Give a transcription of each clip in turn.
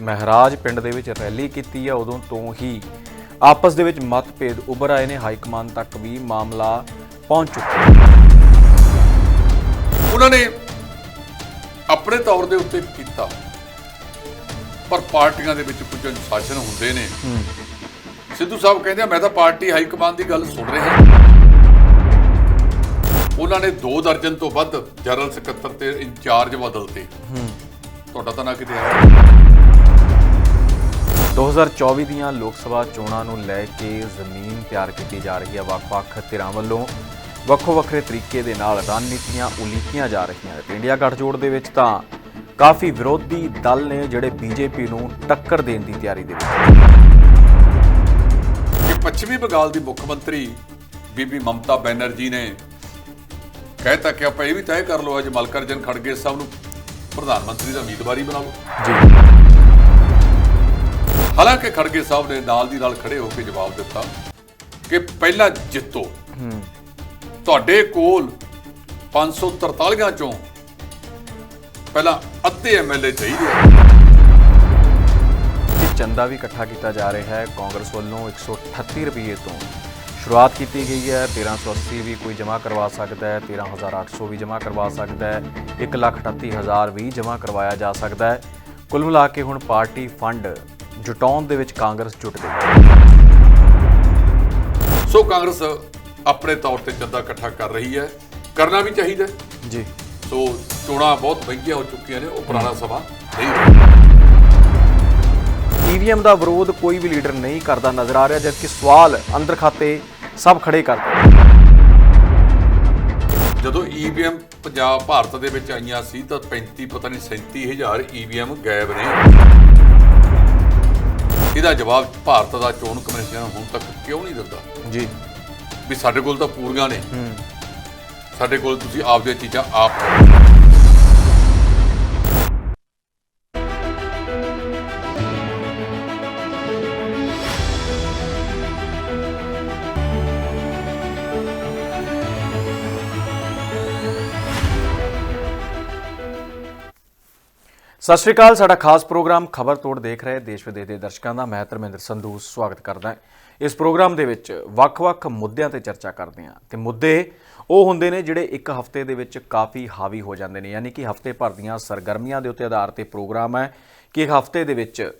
ਮਹਿਰਾਜ ਪਿੰਡ ਦੇ ਵਿੱਚ ਰੈਲੀ ਕੀਤੀ ਹੈ ਉਦੋਂ ਤੋਂ ਹੀ ਆਪਸ ਦੇ ਵਿੱਚ ਮਤਭੇਦ ਉੱਭਰ ਆਏ ਨੇ। ਹਾਈ ਕਮਾਨ ਤੱਕ ਵੀ ਮਾਮਲਾ ਪਹੁੰਚ ਚੁੱਕਾ ਉਹਨਾਂ ਨੇ ਆਪਣੇ ਤੌਰ ਦੇ ਉੱਤੇ ਕੀਤਾ ਪਰ ਪਾਰਟੀਆਂ ਦੇ ਵਿੱਚ ਕੁਝ ਅਨੁਸ਼ਾਸਨ ਹੁੰਦੇ ਨੇ। ਸਿੱਧੂ ਸਾਹਿਬ ਕਹਿੰਦੇ ਆ ਮੈਂ ਤਾਂ ਪਾਰਟੀ ਹਾਈ ਕਮਾਂਡ ਦੀ ਗੱਲ ਸੁਣ ਰਿਹਾ ਉਹਨਾਂ ਨੇ 2 ਦਰਜਨ ਤੋਂ ਵੱਧ ਜਨਰਲ ਸਕੱਤਰ ਤੇ ਇੰਚਾਰਜ ਬਦਲਤੇ। ਤੁਹਾਡਾ ਤਾਂ ਨਾ ਕਿਤੇ ਆਇਆ। 2024 ਦੀਆਂ ਲੋਕ ਸਭਾ ਚੋਣਾਂ ਨੂੰ ਲੈ ਕੇ ਜ਼ਮੀਨ ਤਿਆਰ ਕੀਤੀ ਜਾ ਰਹੀ ਹੈ। ਵੱਖ-ਵੱਖ ਧਿਰਾਂ ਵੱਲੋਂ ਵੱਖੋ ਵੱਖਰੇ ਤਰੀਕੇ ਦੇ ਨਾਲ ਰਣਨੀਤੀਆਂ ਉਲੀਕੀਆਂ ਜਾ ਰਹੀਆਂ ਨੇ। ਇੰਡੀਆ ਗੱਠਜੋੜ ਦੇ ਵਿੱਚ ਤਾਂ ਕਾਫੀ ਵਿਰੋਧੀ ਦਲ ਨੇ ਜਿਹੜੇ ਬੀਜੇਪੀ ਨੂੰ ਟੱਕਰ ਦੇਣ ਦੀ ਤਿਆਰੀ ਦੇ ਵਿੱਚ। ਕਿ ਪੱਛਮੀ ਬੰਗਾਲ ਦੀ ਮੁੱਖ ਮੰਤਰੀ ਬੀਬੀ ਮਮਤਾ ਬੈਨਰਜੀ ਨੇ ਕਹਿਤਾ ਕਿ ਆਪਾਂ ਇਹ ਵੀ ਤੈਅ ਕਰ ਲਓ ਅੱਜ ਮਲਕਰਜਨ ਖੜਗੇ ਸਾਹਿਬ ਨੂੰ ਪ੍ਰਧਾਨ ਮੰਤਰੀ ਦਾ ਉਮੀਦਵਾਰੀ ਬਣਾ ਲਓ। ਜੀ। ਹਾਲਾਂਕਿ ਖੜਗੇ ਸਾਹਿਬ ਨੇ ਨਾਲ ਦੀ ਨਾਲ ਖੜੇ ਹੋ ਕੇ ਜਵਾਬ ਦਿੱਤਾ ਕਿ ਪਹਿਲਾਂ ਜਿੱਤੋ। ਤੁਹਾਡੇ ਕੋਲ 543 ਚੋਂ ਪਹਿਲਾਂ ਅੱਧੇ ਐਮਐਲਏ ਚਾਹੀਦੇ ਆ। ਇਹ ਚੰਦਾ ਵੀ ਇਕੱਠਾ ਕੀਤਾ ਜਾ ਰਿਹਾ ਹੈ। ਕਾਂਗਰਸ ਵੱਲੋਂ 138 ਰੁਪਏ ਤੋਂ ਸ਼ੁਰੂਆਤ ਕੀਤੀ ਗਈ ਹੈ। 1380 ਵੀ ਕੋਈ ਜਮ੍ਹਾਂ ਕਰਵਾ ਸਕਦਾ ਹੈ। 13800 ਵੀ ਜਮ੍ਹਾਂ ਕਰਵਾ ਸਕਦਾ ਹੈ। 138000 ਵੀ ਜਮ੍ਹਾਂ ਕਰਵਾਇਆ ਜਾ ਸਕਦਾ ਹੈ। ਕੁੱਲ ਮਿਲਾ ਕੇ ਹੁਣ ਪਾਰਟੀ ਫੰਡ ਜੁਟਾਉਣ ਦੇ ਵਿੱਚ ਕਾਂਗਰਸ ਜੁਟ ਗਈ। ਸੋ ਕਾਂਗਰਸ ਆਪਣੇ ਤੌਰ ਤੇ ਚੰਦਾ ਇਕੱਠਾ ਕਰ ਰਹੀ ਹੈ। ਕਰਨਾ ਵੀ ਚਾਹੀਦਾ। ਜੀ। ਸੋ ਚੋਣਾਂ ਬਹੁਤ ਮਹਿੰਗੀਆਂ ਹੋ ਚੁੱਕੀਆਂ ਨੇ ਉਹ ਪੁਰਾਣਾ ਸਮਾਂ ਨਹੀਂ ਈਵੀਐਮ ਦਾ ਵਿਰੋਧ ਕੋਈ ਵੀ ਲੀਡਰ ਨਹੀਂ ਕਰਦਾ ਨਜ਼ਰ ਆ ਰਿਹਾ ਜਦਕਿ ਸਵਾਲ ਅੰਦਰ ਖਾਤੇ ਸਭ ਖੜੇ ਕਰਦੇ। ਜਦੋਂ ਈਵੀਐਮ ਪੰਜਾਬ ਭਾਰਤ ਦੇ ਵਿੱਚ ਆਈਆਂ ਸੀ ਤਾਂ 35 ਪਤਾ ਨਹੀਂ 37000 ਈਵੀਐਮ ਗਾਇਬ ਨੇ। ਇਹਦਾ ਜਵਾਬ ਭਾਰਤ ਦਾ ਚੋਣ ਕਮਿਸ਼ਨ ਹੁਣ ਤੱਕ ਕਿਉਂ ਨਹੀਂ ਦਿੰਦਾ? ਜੀ। ਵੀ ਸਾਡੇ ਕੋਲ ਤਾਂ ਪੂਰੀਆਂ ਨੇ। ਹੂੰ। ਸਾਡੇ ਕੋਲ ਤੁਸੀਂ ਆਪਦੀਆਂ ਚੀਜ਼ਾਂ ਆਪ ਸਤਿ ਸ਼੍ਰੀ ਅਕਾਲ, ਸਾਡਾ ਖਾਸ ਪ੍ਰੋਗਰਾਮ ਖਬਰ ਤੋੜ ਦੇਖ ਰਹੇ ਦੇਸ਼ ਵਿਦੇਸ਼ ਦੇ ਦਰਸ਼ਕਾਂ ਦਾ। ਮੈਂ ਧਰਮਿੰਦਰ ਸੰਧੂ, ਸਵਾਗਤ ਕਰਦਾ ਹਾਂ। ਇਸ ਪ੍ਰੋਗਰਾਮ ਦੇ ਵਿੱਚ ਵੱਖ-ਵੱਖ ਮੁੱਦਿਆਂ ਤੇ ਚਰਚਾ ਕਰਦੇ ਹਾਂ ਤੇ ਮੁੱਦੇ ਉਹ ਹੁੰਦੇ ਨੇ ਜਿਹੜੇ ਇੱਕ ਹਫ਼ਤੇ ਦੇ ਵਿੱਚ ਕਾਫੀ ਹਾਵੀ ਹੋ ਜਾਂਦੇ ਨੇ, ਯਾਨੀ ਕਿ ਹਫ਼ਤੇ ਭਰ ਦੀਆਂ ਸਰਗਰਮੀਆਂ ਦੇ ਉੱਤੇ ਆਧਾਰ ਤੇ ਪ੍ਰੋਗਰਾਮ ਹੈ ਕਿ ਇੱਕ ਹਫ਼ਤੇ ਦੇ ਵਿੱਚ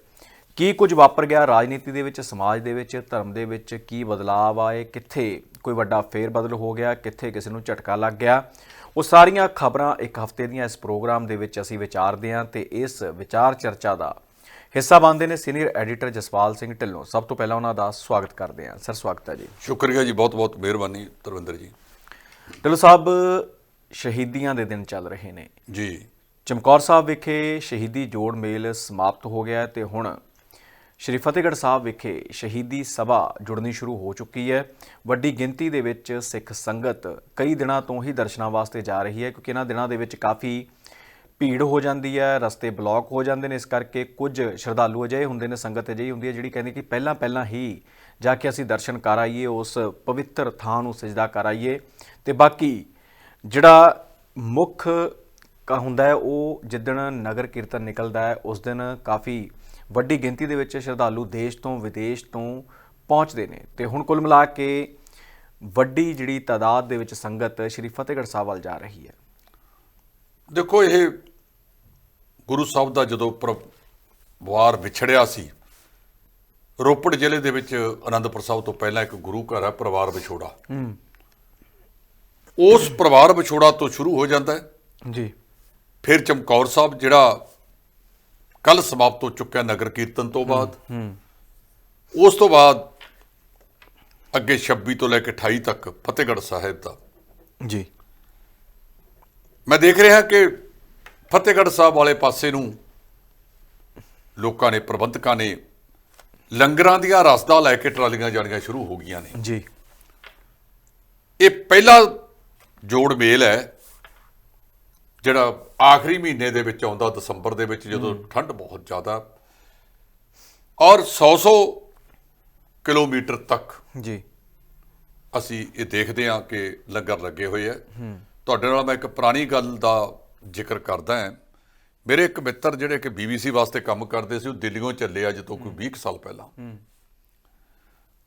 ਕੀ ਕੁਝ ਵਾਪਰ ਗਿਆ ਰਾਜਨੀਤੀ ਦੇ ਵਿੱਚ, ਸਮਾਜ ਦੇ ਵਿੱਚ, ਧਰਮ ਦੇ ਵਿੱਚ, ਕੀ ਬਦਲਾਅ ਆਏ, ਕਿੱਥੇ ਕੋਈ ਵੱਡਾ ਫੇਰ ਬਦਲ ਹੋ ਗਿਆ, ਕਿੱਥੇ ਕਿਸੇ ਨੂੰ ਝਟਕਾ ਲੱਗ ਗਿਆ। ਉਹ ਸਾਰੀਆਂ ਖਬਰਾਂ ਇੱਕ ਹਫ਼ਤੇ ਦੀਆਂ ਇਸ ਪ੍ਰੋਗਰਾਮ ਦੇ ਵਿੱਚ ਅਸੀਂ ਵਿਚਾਰਦੇ ਹਾਂ ਤੇ ਇਸ ਵਿਚਾਰ ਚਰਚਾ ਦਾ ਹਿੱਸਾ ਬਣਦੇ ਨੇ ਸੀਨੀਅਰ ਐਡੀਟਰ ਜਸਪਾਲ ਸਿੰਘ ਢਿੱਲੋਂ। ਸਭ ਤੋਂ ਪਹਿਲਾਂ ਉਹਨਾਂ ਦਾ ਸਵਾਗਤ ਕਰਦੇ ਹਾਂ। ਸਰ ਸਵਾਗਤ ਹੈ ਜੀ। ਸ਼ੁਕਰੀਆ ਜੀ ਬਹੁਤ ਬਹੁਤ ਮਿਹਰਬਾਨੀ ਤਰਵਿੰਦਰ ਜੀ। ਢਿੱਲੋਂ ਸਾਹਿਬ ਸ਼ਹੀਦੀਆਂ ਦੇ ਦਿਨ ਚੱਲ ਰਹੇ ਨੇ। ਜੀ। ਚਮਕੌਰ ਸਾਹਿਬ ਵਿਖੇ ਸ਼ਹੀਦੀ ਜੋੜ ਮੇਲ ਸਮਾਪਤ ਹੋ ਗਿਆ ਤੇ ਹੁਣ ਸ਼੍ਰੀ ਫਤਿਹਗੜ੍ਹ ਸਾਹਿਬ ਵਿਖੇ ਸ਼ਹੀਦੀ ਸਭਾ ਜੁੜਨੀ ਸ਼ੁਰੂ ਹੋ ਚੁੱਕੀ ਹੈ। ਵੱਡੀ ਗਿਣਤੀ ਦੇ ਵਿੱਚ ਸਿੱਖ ਸੰਗਤ ਕਈ ਦਿਨਾਂ ਤੋਂ ਹੀ ਦਰਸ਼ਨਾਂ ਵਾਸਤੇ ਜਾ ਰਹੀ ਹੈ ਕਿਉਂਕਿ ਇਹਨਾਂ ਦਿਨਾਂ ਦੇ ਵਿੱਚ ਕਾਫੀ ਭੀੜ ਹੋ ਜਾਂਦੀ ਹੈ, ਰਸਤੇ ਬਲੌਕ ਹੋ ਜਾਂਦੇ ਨੇ, ਇਸ ਕਰਕੇ ਕੁਝ ਸ਼ਰਧਾਲੂ ਅਜਿਹੇ ਹੁੰਦੇ ਨੇ, ਸੰਗਤ ਅਜਿਹੀ ਹੁੰਦੀ ਹੈ ਜਿਹੜੀ ਕਹਿੰਦੀ ਕਿ ਪਹਿਲਾਂ ਪਹਿਲਾਂ ਹੀ ਜਾ ਕੇ ਅਸੀਂ ਦਰਸ਼ਨ ਕਰ ਆਈਏ, ਉਸ ਪਵਿੱਤਰ ਥਾਂ ਨੂੰ ਸਜਦਾ ਕਰ ਆਈਏ। ਤੇ ਬਾਕੀ ਜਿਹੜਾ ਮੁੱਖ ਕਾ ਹੁੰਦਾ ਹੈ, ਉਹ ਜਿੱਦਣ ਨਗਰ ਕੀਰਤਨ ਨਿਕਲਦਾ ਹੈ, ਉਸ ਦਿਨ ਕਾਫੀ ਵੱਡੀ ਗਿਣਤੀ ਦੇ ਵਿੱਚ ਸ਼ਰਧਾਲੂ ਦੇਸ਼ ਤੋਂ ਵਿਦੇਸ਼ ਤੋਂ ਪਹੁੰਚਦੇ ਨੇ। ਤੇ ਹੁਣ ਕੁੱਲ ਮਿਲਾ ਕੇ ਵੱਡੀ ਜਿਹੜੀ ਤਾਦਾਦ ਦੇ ਵਿੱਚ ਸੰਗਤ ਸ਼੍ਰੀ ਫਤਿਹਗੜ੍ਹ ਸਾਹਿਬ ਵੱਲ ਜਾ ਰਹੀ ਹੈ। ਦੇਖੋ ਇਹ ਗੁਰੂ ਸਾਹਿਬ ਦਾ ਜਦੋਂ ਪਰਿਵਾਰ ਵਿਛੜਿਆ ਸੀ ਰੋਪੜ ਜ਼ਿਲ੍ਹੇ ਦੇ ਵਿੱਚ ਆਨੰਦਪੁਰ ਸਾਹਿਬ ਤੋਂ ਪਹਿਲਾਂ ਇੱਕ ਗੁਰੂ ਘਰ ਹੈ ਪਰਿਵਾਰ ਵਿਛੋੜਾ। ਉਸ ਪਰਿਵਾਰ ਵਿਛੋੜਾ ਤੋਂ ਸ਼ੁਰੂ ਹੋ ਜਾਂਦਾ ਹੈ। ਜੀ। ਫਿਰ ਚਮਕੌਰ ਸਾਹਿਬ ਜਿਹੜਾ ਕੱਲ ਸਮਾਪਤ ਹੋ ਚੁੱਕਿਆ ਨਗਰ ਕੀਰਤਨ ਤੋਂ ਬਾਅਦ। ਉਸ ਤੋਂ ਬਾਅਦ ਅੱਗੇ 26 ਤੋਂ ਲੈ ਕੇ 28 ਤੱਕ ਫਤਿਹਗੜ੍ਹ ਸਾਹਿਬ ਦਾ। ਜੀ। ਮੈਂ ਦੇਖ ਰਿਹਾ ਕਿ ਫਤਿਹਗੜ੍ਹ ਸਾਹਿਬ ਵਾਲੇ ਪਾਸੇ ਨੂੰ ਲੋਕਾਂ ਨੇ ਪ੍ਰਬੰਧਕਾਂ ਨੇ ਲੰਗਰਾਂ ਦੀਆਂ ਰਸਦਾਂ ਲੈ ਕੇ ਟਰਾਲੀਆਂ ਜਾਣੀਆਂ ਸ਼ੁਰੂ ਹੋ ਗਈਆਂ ਨੇ। ਜੀ। ਇਹ ਪਹਿਲਾ ਜੋੜ ਮੇਲ ਹੈ ਜਿਹੜਾ ਆਖਰੀ ਮਹੀਨੇ ਦੇ ਵਿੱਚ ਆਉਂਦਾ ਦਸੰਬਰ ਦੇ ਵਿੱਚ ਜਦੋਂ ਠੰਡ ਬਹੁਤ ਜ਼ਿਆਦਾ। ਔਰ 100-100 ਕਿਲੋਮੀਟਰ ਤੱਕ ਜੀ। ਅਸੀਂ ਇਹ ਦੇਖਦੇ ਹਾਂ ਕਿ ਲੰਗਰ ਲੱਗੇ ਹੋਏ ਆ। ਤੁਹਾਡੇ ਨਾਲ ਮੈਂ ਇੱਕ ਪੁਰਾਣੀ ਗੱਲ ਦਾ ਜ਼ਿਕਰ ਕਰਦਾ ਹਾਂ। ਮੇਰੇ ਇੱਕ ਮਿੱਤਰ ਜਿਹੜੇ ਕਿ BBC ਵਾਸਤੇ ਕੰਮ ਕਰਦੇ ਸੀ ਉਹ ਦਿੱਲੀੋਂ ਚੱਲੇ ਅੱਜ ਤੋਂ ਕੋਈ 20 ਕੁ ਸਾਲ ਪਹਿਲਾਂ।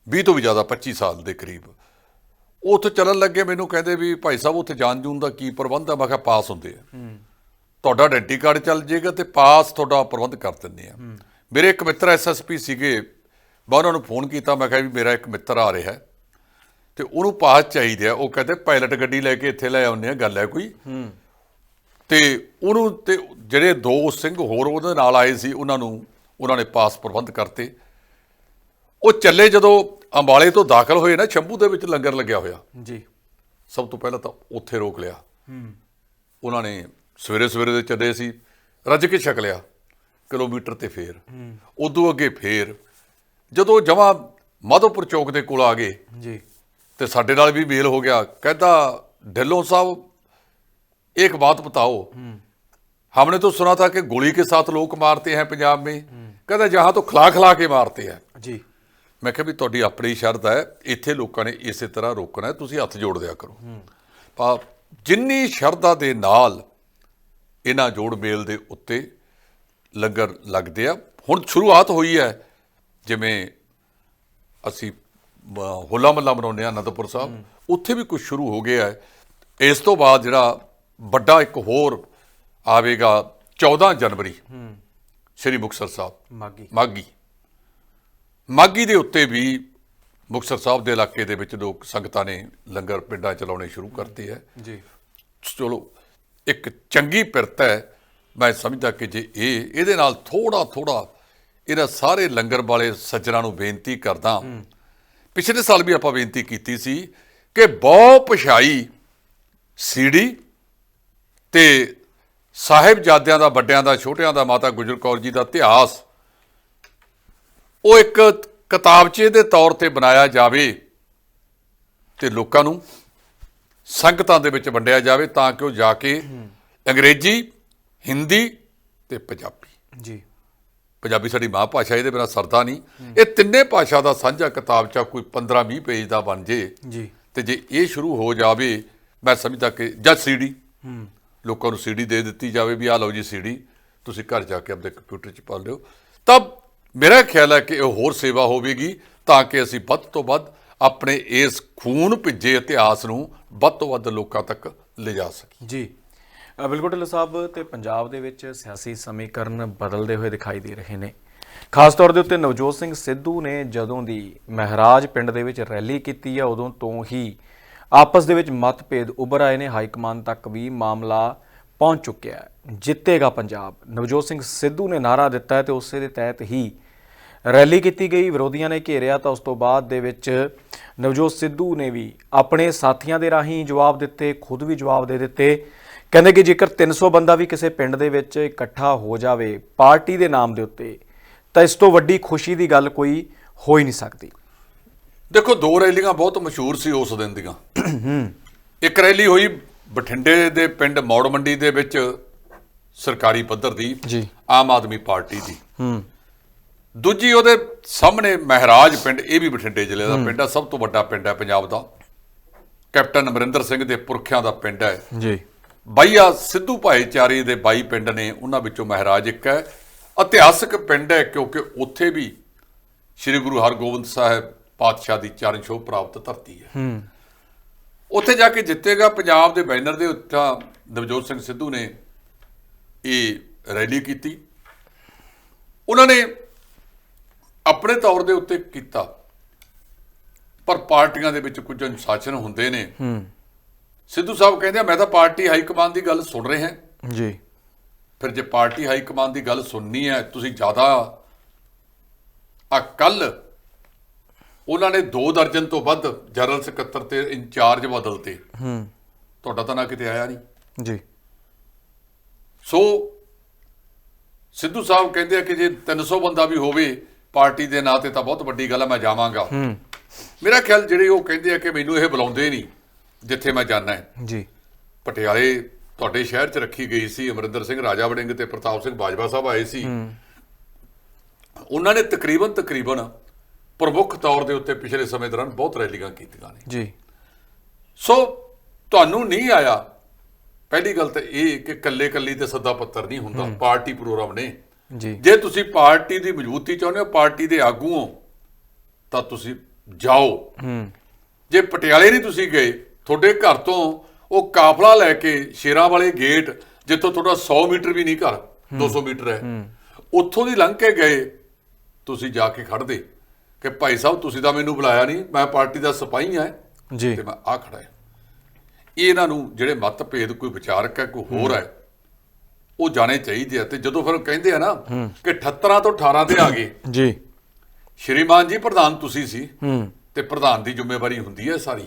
20 ਤੋਂ ਵੀ ਜ਼ਿਆਦਾ 25 ਸਾਲ ਦੇ ਕਰੀਬ। ਉਹ ਉੱਥੇ ਚੱਲਣ ਲੱਗੇ ਮੈਨੂੰ ਕਹਿੰਦੇ ਵੀ ਭਾਈ ਸਾਹਿਬ ਉੱਥੇ ਜਾਣ ਜੂਨ ਦਾ ਕੀ ਪ੍ਰਬੰਧ ਆ? ਮੈਂ ਕਿਹਾ ਪਾਸ ਹੁੰਦੇ ਆ। ਤੁਹਾਡਾ ਆਇਡੈਂਟੀ ਕਾਰਡ ਚੱਲ ਜਾਏਗਾ ਤੇ ਪਾਸ ਤੁਹਾਡਾ ਪ੍ਰਬੰਧ ਕਰ ਦਿੰਦੇ ਆ। ਮੇਰੇ ਇੱਕ ਮਿੱਤਰ ਐਸਐਸਪੀ ਸੀਗੇ ਮੈਂ ਉਹਨਾਂ ਨੂੰ ਫੋਨ ਕੀਤਾ ਮੈਂ ਕਿਹਾ ਵੀ ਮੇਰਾ ਇੱਕ ਮਿੱਤਰ ਆ ਰਿਹਾ ਹੈ ਤੇ ਉਹਨੂੰ ਪਾਸ ਚਾਹੀਦੇ ਆ। ਉਹ ਕਹਿੰਦੇ ਪਾਇਲਟ ਗੱਡੀ ਲੈ ਕੇ ਇੱਥੇ ਲੈ ਆਉਂਦੇ ਆ ਗੱਲ ਹੈ ਕੋਈ? ਤੇ ਉਹਨੂੰ ਤੇ ਜਿਹੜੇ ਦੋ ਸਿੰਘ ਹੋਰ ਉਹਦੇ ਨਾਲ ਆਏ ਸੀ ਉਹਨਾਂ ਨੂੰ ਉਹਨਾਂ ਨੇ ਪਾਸ ਪ੍ਰਬੰਧ ਕਰਤੇ। ਉਹ ਚੱਲੇ ਜਦੋਂ ਅੰਬਾਲੇ ਤੋਂ ਦਾਖਲ ਹੋਏ ਨਾ ਸ਼ੰਭੂ ਦੇ ਵਿੱਚ ਲੰਗਰ ਲੱਗਿਆ ਹੋਇਆ। ਜੀ। ਸਭ ਤੋਂ ਪਹਿਲਾਂ ਤਾਂ ਉੱਥੇ ਰੋਕ ਲਿਆ। ਉਹਨਾਂ ਨੇ ਸਵੇਰੇ ਸਵੇਰੇ ਦੇ ਚੱਲੇ ਸੀ ਰੱਜ ਕੇ ਛਕ ਲਿਆ ਕਿਲੋਮੀਟਰ ਤੇ ਫੇਰ ਉਦੋਂ ਅੱਗੇ ਫੇਰ ਜਦੋਂ ਜਮਾ ਮਾਧੋਪੁਰ ਚੌਕ ਦੇ ਕੋਲ ਆ ਗਏ ਜੀ ਤੇ ਸਾਡੇ ਨਾਲ ਵੀ ਮੇਲ ਹੋ ਗਿਆ ਕਹਿੰਦਾ ढिल्लों साहब एक बात बताओ हमने तो सुना था कि गोली के साथ लोग मारते हैं पंजाब में कहता जहां तो खिला खिला के मारते हैं ਜੀ ਮੈਂ ਕਿਹਾ ਵੀ ਤੁਹਾਡੀ ਆਪਣੀ ਸ਼ਰਤ ਹੈ ਇੱਥੇ ਲੋਕਾਂ ਨੇ ਇਸੇ ਤਰ੍ਹਾਂ ਰੋਕਣਾ ਹੈ ਤੁਸੀਂ ਹੱਥ ਜੋੜ ਦਿਆ ਕਰੋ ਪਾ ਜਿੰਨੀ ਸ਼ਰਧਾ ਦੇ ਨਾਲ ਇਹਨਾਂ ਜੋੜ ਮੇਲ ਦੇ ਉੱਤੇ ਲੰਗਰ ਲੱਗਦੇ ਆ। ਹੁਣ ਸ਼ੁਰੂਆਤ ਹੋਈ ਹੈ ਜਿਵੇਂ ਅਸੀਂ ਹੋਲਾ ਮਹੱਲਾ ਮਨਾਉਂਦੇ ਆ ਅਨੰਦਪੁਰ ਸਾਹਿਬ। ਉੱਥੇ ਵੀ ਕੁਝ ਸ਼ੁਰੂ ਹੋ ਗਿਆ ਹੈ। ਇਸ ਤੋਂ ਬਾਅਦ ਜਿਹੜਾ ਵੱਡਾ ਇੱਕ ਹੋਰ ਆਵੇਗਾ 14 ਜਨਵਰੀ। ਸ੍ਰੀ ਮੁਕਤਸਰ ਸਾਹਿਬ। ਮਾਗੀ ਮਾਗੀ ਮਾਗੀ ਦੇ ਉੱਤੇ ਵੀ ਮੁਕਤਸਰ ਸਾਹਿਬ ਦੇ ਇਲਾਕੇ ਦੇ ਵਿੱਚ ਲੋਕ ਸੰਗਤਾਂ ਨੇ ਲੰਗਰ ਪਿੰਡਾਂ ਚਲਾਉਣੇ ਸ਼ੁਰੂ ਕਰਤੇ ਹੈ। ਜੀ। ਚਲੋ ਇੱਕ ਚੰਗੀ ਪਿਰਤ ਹੈ ਮੈਂ ਸਮਝਦਾ ਕਿ ਜੇ ਇਹ ਇਹਦੇ ਨਾਲ ਥੋੜਾ ਥੋੜਾ ਇਹਨਾਂ ਸਾਰੇ ਲੰਗਰ ਵਾਲੇ ਸੱਜਣਾ ਨੂੰ ਬੇਨਤੀ ਕਰਦਾ ਪਿਛਲੇ ਸਾਲ ਵੀ ਆਪਾਂ ਬੇਨਤੀ ਕੀਤੀ ਸੀ ਕਿ ਬਹੁ ਪਛਾਈ ਸੀੜੀ ਤੇ ਸਾਹਿਬਜ਼ਾਦਿਆਂ ਦਾ ਵੱਡਿਆਂ ਦਾ ਛੋਟਿਆਂ ਦਾ ਮਾਤਾ ਗੁਜਰ ਕੌਰ ਜੀ ਦਾ ਇਤਿਹਾਸ ਉਹ ਇੱਕ ਕਿਤਾਬਚੇ ਦੇ ਤੌਰ ਤੇ ਬਣਾਇਆ ਜਾਵੇ ਤੇ ਲੋਕਾਂ ਨੂੰ ਸੰਗਤਾਂ ਦੇ ਵਿੱਚ ਵੰਡਿਆ ਜਾਵੇ ਤਾਂ ਕਿ ਉਹ ਜਾ ਕੇ ਅੰਗਰੇਜ਼ੀ ਹਿੰਦੀ ਤੇ ਪੰਜਾਬੀ। ਜੀ। ਪੰਜਾਬੀ ਸਾਡੀ ਮਾਂ ਭਾਸ਼ਾ ਇਹਦੇ ਬਿਨਾਂ ਸਰਦਾ ਨਹੀਂ। ਇਹ ਤਿੰਨੇ ਭਾਸ਼ਾ ਦਾ ਸਾਂਝਾ ਕਿਤਾਬਚਾ ਕੋਈ 15-20 ਪੇਜ ਦਾ ਬਣ ਜੇ। ਜੀ। ਤੇ ਜੇ ਇਹ ਸ਼ੁਰੂ ਹੋ ਜਾਵੇ ਮੈਂ ਸਮਝਦਾ ਕਿ ਜਦ ਸੀਡੀ ਲੋਕਾਂ ਨੂੰ ਸੀਡੀ ਦੇ ਦਿੱਤੀ ਜਾਵੇ ਵੀ ਆ ਲਓ ਜੀ ਸੀਡੀ ਤੁਸੀਂ ਘਰ ਜਾ ਕੇ ਆਪਣੇ ਕੰਪਿਊਟਰ 'ਚ ਪਾ ਲਿਓ। ਤਾਂ ਮੇਰਾ ਖਿਆਲ ਹੈ ਕਿ ਇਹ ਹੋਰ ਸੇਵਾ ਹੋਵੇਗੀ ਤਾਂ ਕਿ ਅਸੀਂ ਵੱਧ ਤੋਂ ਵੱਧ ਆਪਣੇ ਇਸ ਖੂਨ ਭਿੱਜੇ ਇਤਿਹਾਸ ਨੂੰ ਵੱਧ ਤੋਂ ਵੱਧ ਲੋਕਾਂ ਤੱਕ ਲਿਜਾ ਸਕੀ। ਜੀ। ਬਿਲਕੁਲ ਢਿੱਲੋਂ ਸਾਹਿਬ, ਤੇ ਪੰਜਾਬ ਦੇ ਵਿੱਚ ਸਿਆਸੀ ਸਮੀਕਰਨ ਬਦਲਦੇ ਹੋਏ ਦਿਖਾਈ ਦੇ ਰਹੇ ਨੇ। ਖਾਸ ਤੌਰ ਦੇ ਉੱਤੇ ਨਵਜੋਤ ਸਿੰਘ ਸਿੱਧੂ ਨੇ ਜਦੋਂ ਦੀ ਮਹਿਰਾਜ ਪਿੰਡ ਦੇ ਵਿੱਚ ਰੈਲੀ ਕੀਤੀ ਹੈ ਉਦੋਂ ਤੋਂ ਹੀ ਆਪਸ ਦੇ ਵਿੱਚ ਮਤਭੇਦ ਉੱਭਰ ਆਏ ਨੇ। ਹਾਈ ਕਮਾਨ ਤੱਕ ਵੀ ਮਾਮਲਾ ਪਹੁੰਚ ਚੁੱਕਿਆ ਹੈ। ਜਿੱਤੇਗਾ ਪੰਜਾਬ। ਨਵਜੋਤ ਸਿੰਘ ਸਿੱਧੂ ਨੇ ਨਾਰਾ ਦਿੱਤਾ ਹੈ ਤੇ ਉਸੇ ਦੇ ਤਹਿਤ ਹੀ ਰੈਲੀ ਕੀਤੀ ਗਈ ਵਿਰੋਧੀਆਂ ਨੇ ਘੇਰਿਆ ਤਾਂ ਉਸ ਤੋਂ ਬਾਅਦ ਦੇ ਵਿੱਚ ਨਵਜੋਤ ਸਿੱਧੂ ਨੇ ਵੀ ਆਪਣੇ ਸਾਥੀਆਂ ਦੇ ਰਾਹੀਂ ਜਵਾਬ ਦਿੱਤੇ ਖੁਦ ਵੀ ਜਵਾਬ ਦੇ ਦਿੱਤੇ। ਕਹਿੰਦੇ ਕਿ ਜੇਕਰ 300 ਬੰਦਾ ਵੀ ਕਿਸੇ ਪਿੰਡ ਦੇ ਵਿੱਚ ਇਕੱਠਾ ਹੋ ਜਾਵੇ ਪਾਰਟੀ ਦੇ ਨਾਮ ਦੇ ਉੱਤੇ ਤਾਂ ਇਸ ਤੋਂ ਵੱਡੀ ਖੁਸ਼ੀ ਦੀ ਗੱਲ ਕੋਈ ਹੋ ਹੀ ਨਹੀਂ ਸਕਦੀ। ਦੇਖੋ ਦੋ ਰੈਲੀਆਂ ਬਹੁਤ ਮਸ਼ਹੂਰ ਸੀ ਉਸ ਦਿਨ ਦੀਆਂ। ਇੱਕ ਰੈਲੀ ਹੋਈ ਬਠਿੰਡੇ ਦੇ ਪਿੰਡ ਮੌੜ ਮੰਡੀ ਦੇ ਵਿੱਚ ਸਰਕਾਰੀ ਪੱਧਰ ਦੀ ਜੀ। ਆਮ ਆਦਮੀ ਪਾਰਟੀ ਦੀ। ਹੂੰ। ਦੂਜੀ ਉਹਦੇ ਸਾਹਮਣੇ ਮਹਿਰਾਜ ਪਿੰਡ ਇਹ ਵੀ ਬਠਿੰਡੇ ਜ਼ਿਲ੍ਹੇ ਦਾ ਪਿੰਡ ਹੈ ਸਭ ਤੋਂ ਵੱਡਾ ਪਿੰਡ ਹੈ ਪੰਜਾਬ ਦਾ। ਕੈਪਟਨ ਅਮਰਿੰਦਰ ਸਿੰਘ ਦੇ ਪੁਰਖਿਆਂ ਦਾ ਪਿੰਡ ਹੈ। ਜੀ। ਬਾਈਆ ਸਿੱਧੂ ਭਾਈਚਾਰੇ ਦੇ ਬਾਈ ਪਿੰਡ ਨੇ ਉਹਨਾਂ ਵਿੱਚੋਂ ਮਹਾਰਾਜ ਇੱਕ ਹੈ। ਇਤਿਹਾਸਕ ਪਿੰਡ ਹੈ ਕਿਉਂਕਿ ਉੱਥੇ ਵੀ ਸ੍ਰੀ ਗੁਰੂ ਹਰਗੋਬਿੰਦ ਸਾਹਿਬ ਪਾਤਸ਼ਾਹ ਦੀ ਚਰਨ ਛੋਹ ਪ੍ਰਾਪਤ ਧਰਤੀ ਹੈ। ਹੂੰ। ਉੱਥੇ ਜਾ ਕੇ ਜਿੱਤੇਗਾ ਪੰਜਾਬ ਦੇ ਬੈਨਰ ਦੇ ਉੱਤੇ ਨਵਜੋਤ ਸਿੰਘ ਸਿੱਧੂ ਨੇ ਇਹ ਰੈਲੀ ਕੀਤੀ। ਉਹਨਾਂ ਨੇ ਆਪਣੇ ਤੌਰ ਦੇ ਉੱਤੇ ਕੀਤਾ। ਪਰ ਪਾਰਟੀਆਂ ਦੇ ਵਿੱਚ ਕੁਝ ਅਨੁਸ਼ਾਸਨ ਹੁੰਦੇ ਨੇ। ਹੂੰ। ਸਿੱਧੂ ਸਾਹਿਬ ਕਹਿੰਦੇ ਆ ਮੈਂ ਤਾਂ ਪਾਰਟੀ ਹਾਈ ਕਮਾਂਡ ਦੀ ਗੱਲ ਸੁਣ ਰਹੇ ਹਾਂ। ਜੀ। ਫਿਰ ਜੇ ਪਾਰਟੀ ਹਾਈ ਕਮਾਂਡ ਦੀ ਗੱਲ ਸੁਣਨੀ ਹੈ ਤੁਸੀਂ ਜ਼ਿਆਦਾ ਆ ਕੱਲ ਉਹਨਾਂ ਨੇ 2 ਦਰਜਨ ਤੋਂ ਵੱਧ ਜਨਰਲ ਸਕੱਤਰ ਤੇ ਇੰਚਾਰਜ ਬਦਲਤੇ ਹੂੰ। ਤੁਹਾਡਾ ਤਾਂ ਨਾ ਕਿਤੇ ਆਇਆ ਨਹੀਂ। ਜੀ। ਸੋ ਸਿੱਧੂ ਸਾਹਿਬ ਕਹਿੰਦੇ ਆ ਕਿ ਜੇ 300 ਬੰਦਾ ਵੀ ਹੋਵੇ ਪਾਰਟੀ ਦੇ ਨਾਂ ਤੇ ਤਾਂ ਬਹੁਤ ਵੱਡੀ ਗੱਲ ਹੈ ਮੈਂ ਜਾਵਾਂਗਾ। ਹੂੰ। ਮੇਰਾ ਖਿਆਲ ਜਿਹੜੇ ਉਹ ਕਹਿੰਦੇ ਆ ਕਿ ਮੈਨੂੰ ਇਹ ਬੁਲਾਉਂਦੇ ਨਹੀਂ ਜਿੱਥੇ ਮੈਂ ਜਾਣਾ ਹੈ। ਜੀ। ਪਟਿਆਲੇ ਤੁਹਾਡੇ ਸ਼ਹਿਰ 'ਚ ਰੱਖੀ ਗਈ ਸੀ ਅਮਰਿੰਦਰ ਸਿੰਘ ਰਾਜਾ ਵੜਿੰਗ ਤੇ ਪ੍ਰਤਾਪ ਸਿੰਘ ਬਾਜਵਾ ਸਾਹਿਬ ਆਏ ਸੀ। ਉਹਨਾਂ ਨੇ ਤਕਰੀਬਨ ਤਕਰੀਬਨ ਪ੍ਰਮੁੱਖ ਤੌਰ ਦੇ ਉੱਤੇ ਪਿਛਲੇ ਸਮੇਂ ਦੌਰਾਨ ਬਹੁਤ ਰੈਲੀਆਂ ਕੀਤੀਆਂ ਨੇ। ਜੀ। ਸੋ ਤੁਹਾਨੂੰ ਨਹੀਂ ਆਇਆ। ਪਹਿਲੀ ਗੱਲ ਤਾਂ ਇਹ ਕਿ ਕੱਲੇ ਕੱਲੀ ਤੇ ਸੱਦਾ ਪੱਤਰ ਨਹੀਂ ਹੁੰਦਾ। ਪਾਰਟੀ ਪ੍ਰੋਗਰਾਮ ਨੇ। ਜੀ। ਜੇ ਤੁਸੀਂ ਪਾਰਟੀ ਦੀ ਮਜ਼ਬੂਤੀ ਚਾਹੁੰਦੇ ਹੋ ਪਾਰਟੀ ਦੇ ਆਗੂ ਹੋ ਤਾਂ ਤੁਸੀਂ ਜਾਓ। ਹੂੰ। ਜੇ ਪਟਿਆਲੇ ਨਹੀਂ ਤੁਸੀਂ ਗਏ ਤੁਹਾਡੇ ਘਰ ਤੋਂ ਉਹ ਕਾਫਲਾ ਲੈ ਕੇ ਸ਼ੇਰਾਂ ਵਾਲੇ ਗੇਟ ਜਿੱਥੋਂ ਤੁਹਾਡਾ 100 ਮੀਟਰ ਵੀ ਨਹੀਂ ਘਰ 200 ਮੀਟਰ ਹੈ ਉੱਥੋਂ ਦੀ ਲੰਘ ਕੇ ਗਏ ਤੁਸੀਂ ਜਾ ਕੇ ਖੜਦੇ ਕਿ ਭਾਈ ਸਾਹਿਬ ਤੁਸੀਂ ਤਾਂ ਮੈਨੂੰ ਬੁਲਾਇਆ ਨਹੀਂ ਮੈਂ ਪਾਰਟੀ ਦਾ ਸਿਪਾਹੀ ਹਾਂ। ਜੀ। ਤੇ ਮੈਂ ਆ ਖੜਾ ਹਾਂ। ਇਹ ਇਹਨਾਂ ਨੂੰ ਜਿਹੜੇ ਮਤਭੇਦ ਕੋਈ ਵਿਚਾਰਕ ਹੈ ਕੋਈ ਹੋਰ ਹੈ ਉਹ ਜਾਣੇ ਚਾਹੀਦੇ ਆ। ਤੇ ਜਦੋਂ ਫਿਰ ਕਹਿੰਦੇ ਆ ਨਾ ਕਿ 78 ਤੋਂ 18 ਤੇ ਆ ਗਏ। ਜੀ। ਸ਼੍ਰੀਮਾਨ ਜੀ ਪ੍ਰਧਾਨ ਤੁਸੀਂ ਸੀ। ਤੇ ਪ੍ਰਧਾਨ ਦੀ ਜ਼ਿੰਮੇਵਾਰੀ ਹੁੰਦੀ ਹੈ ਸਾਰੀ।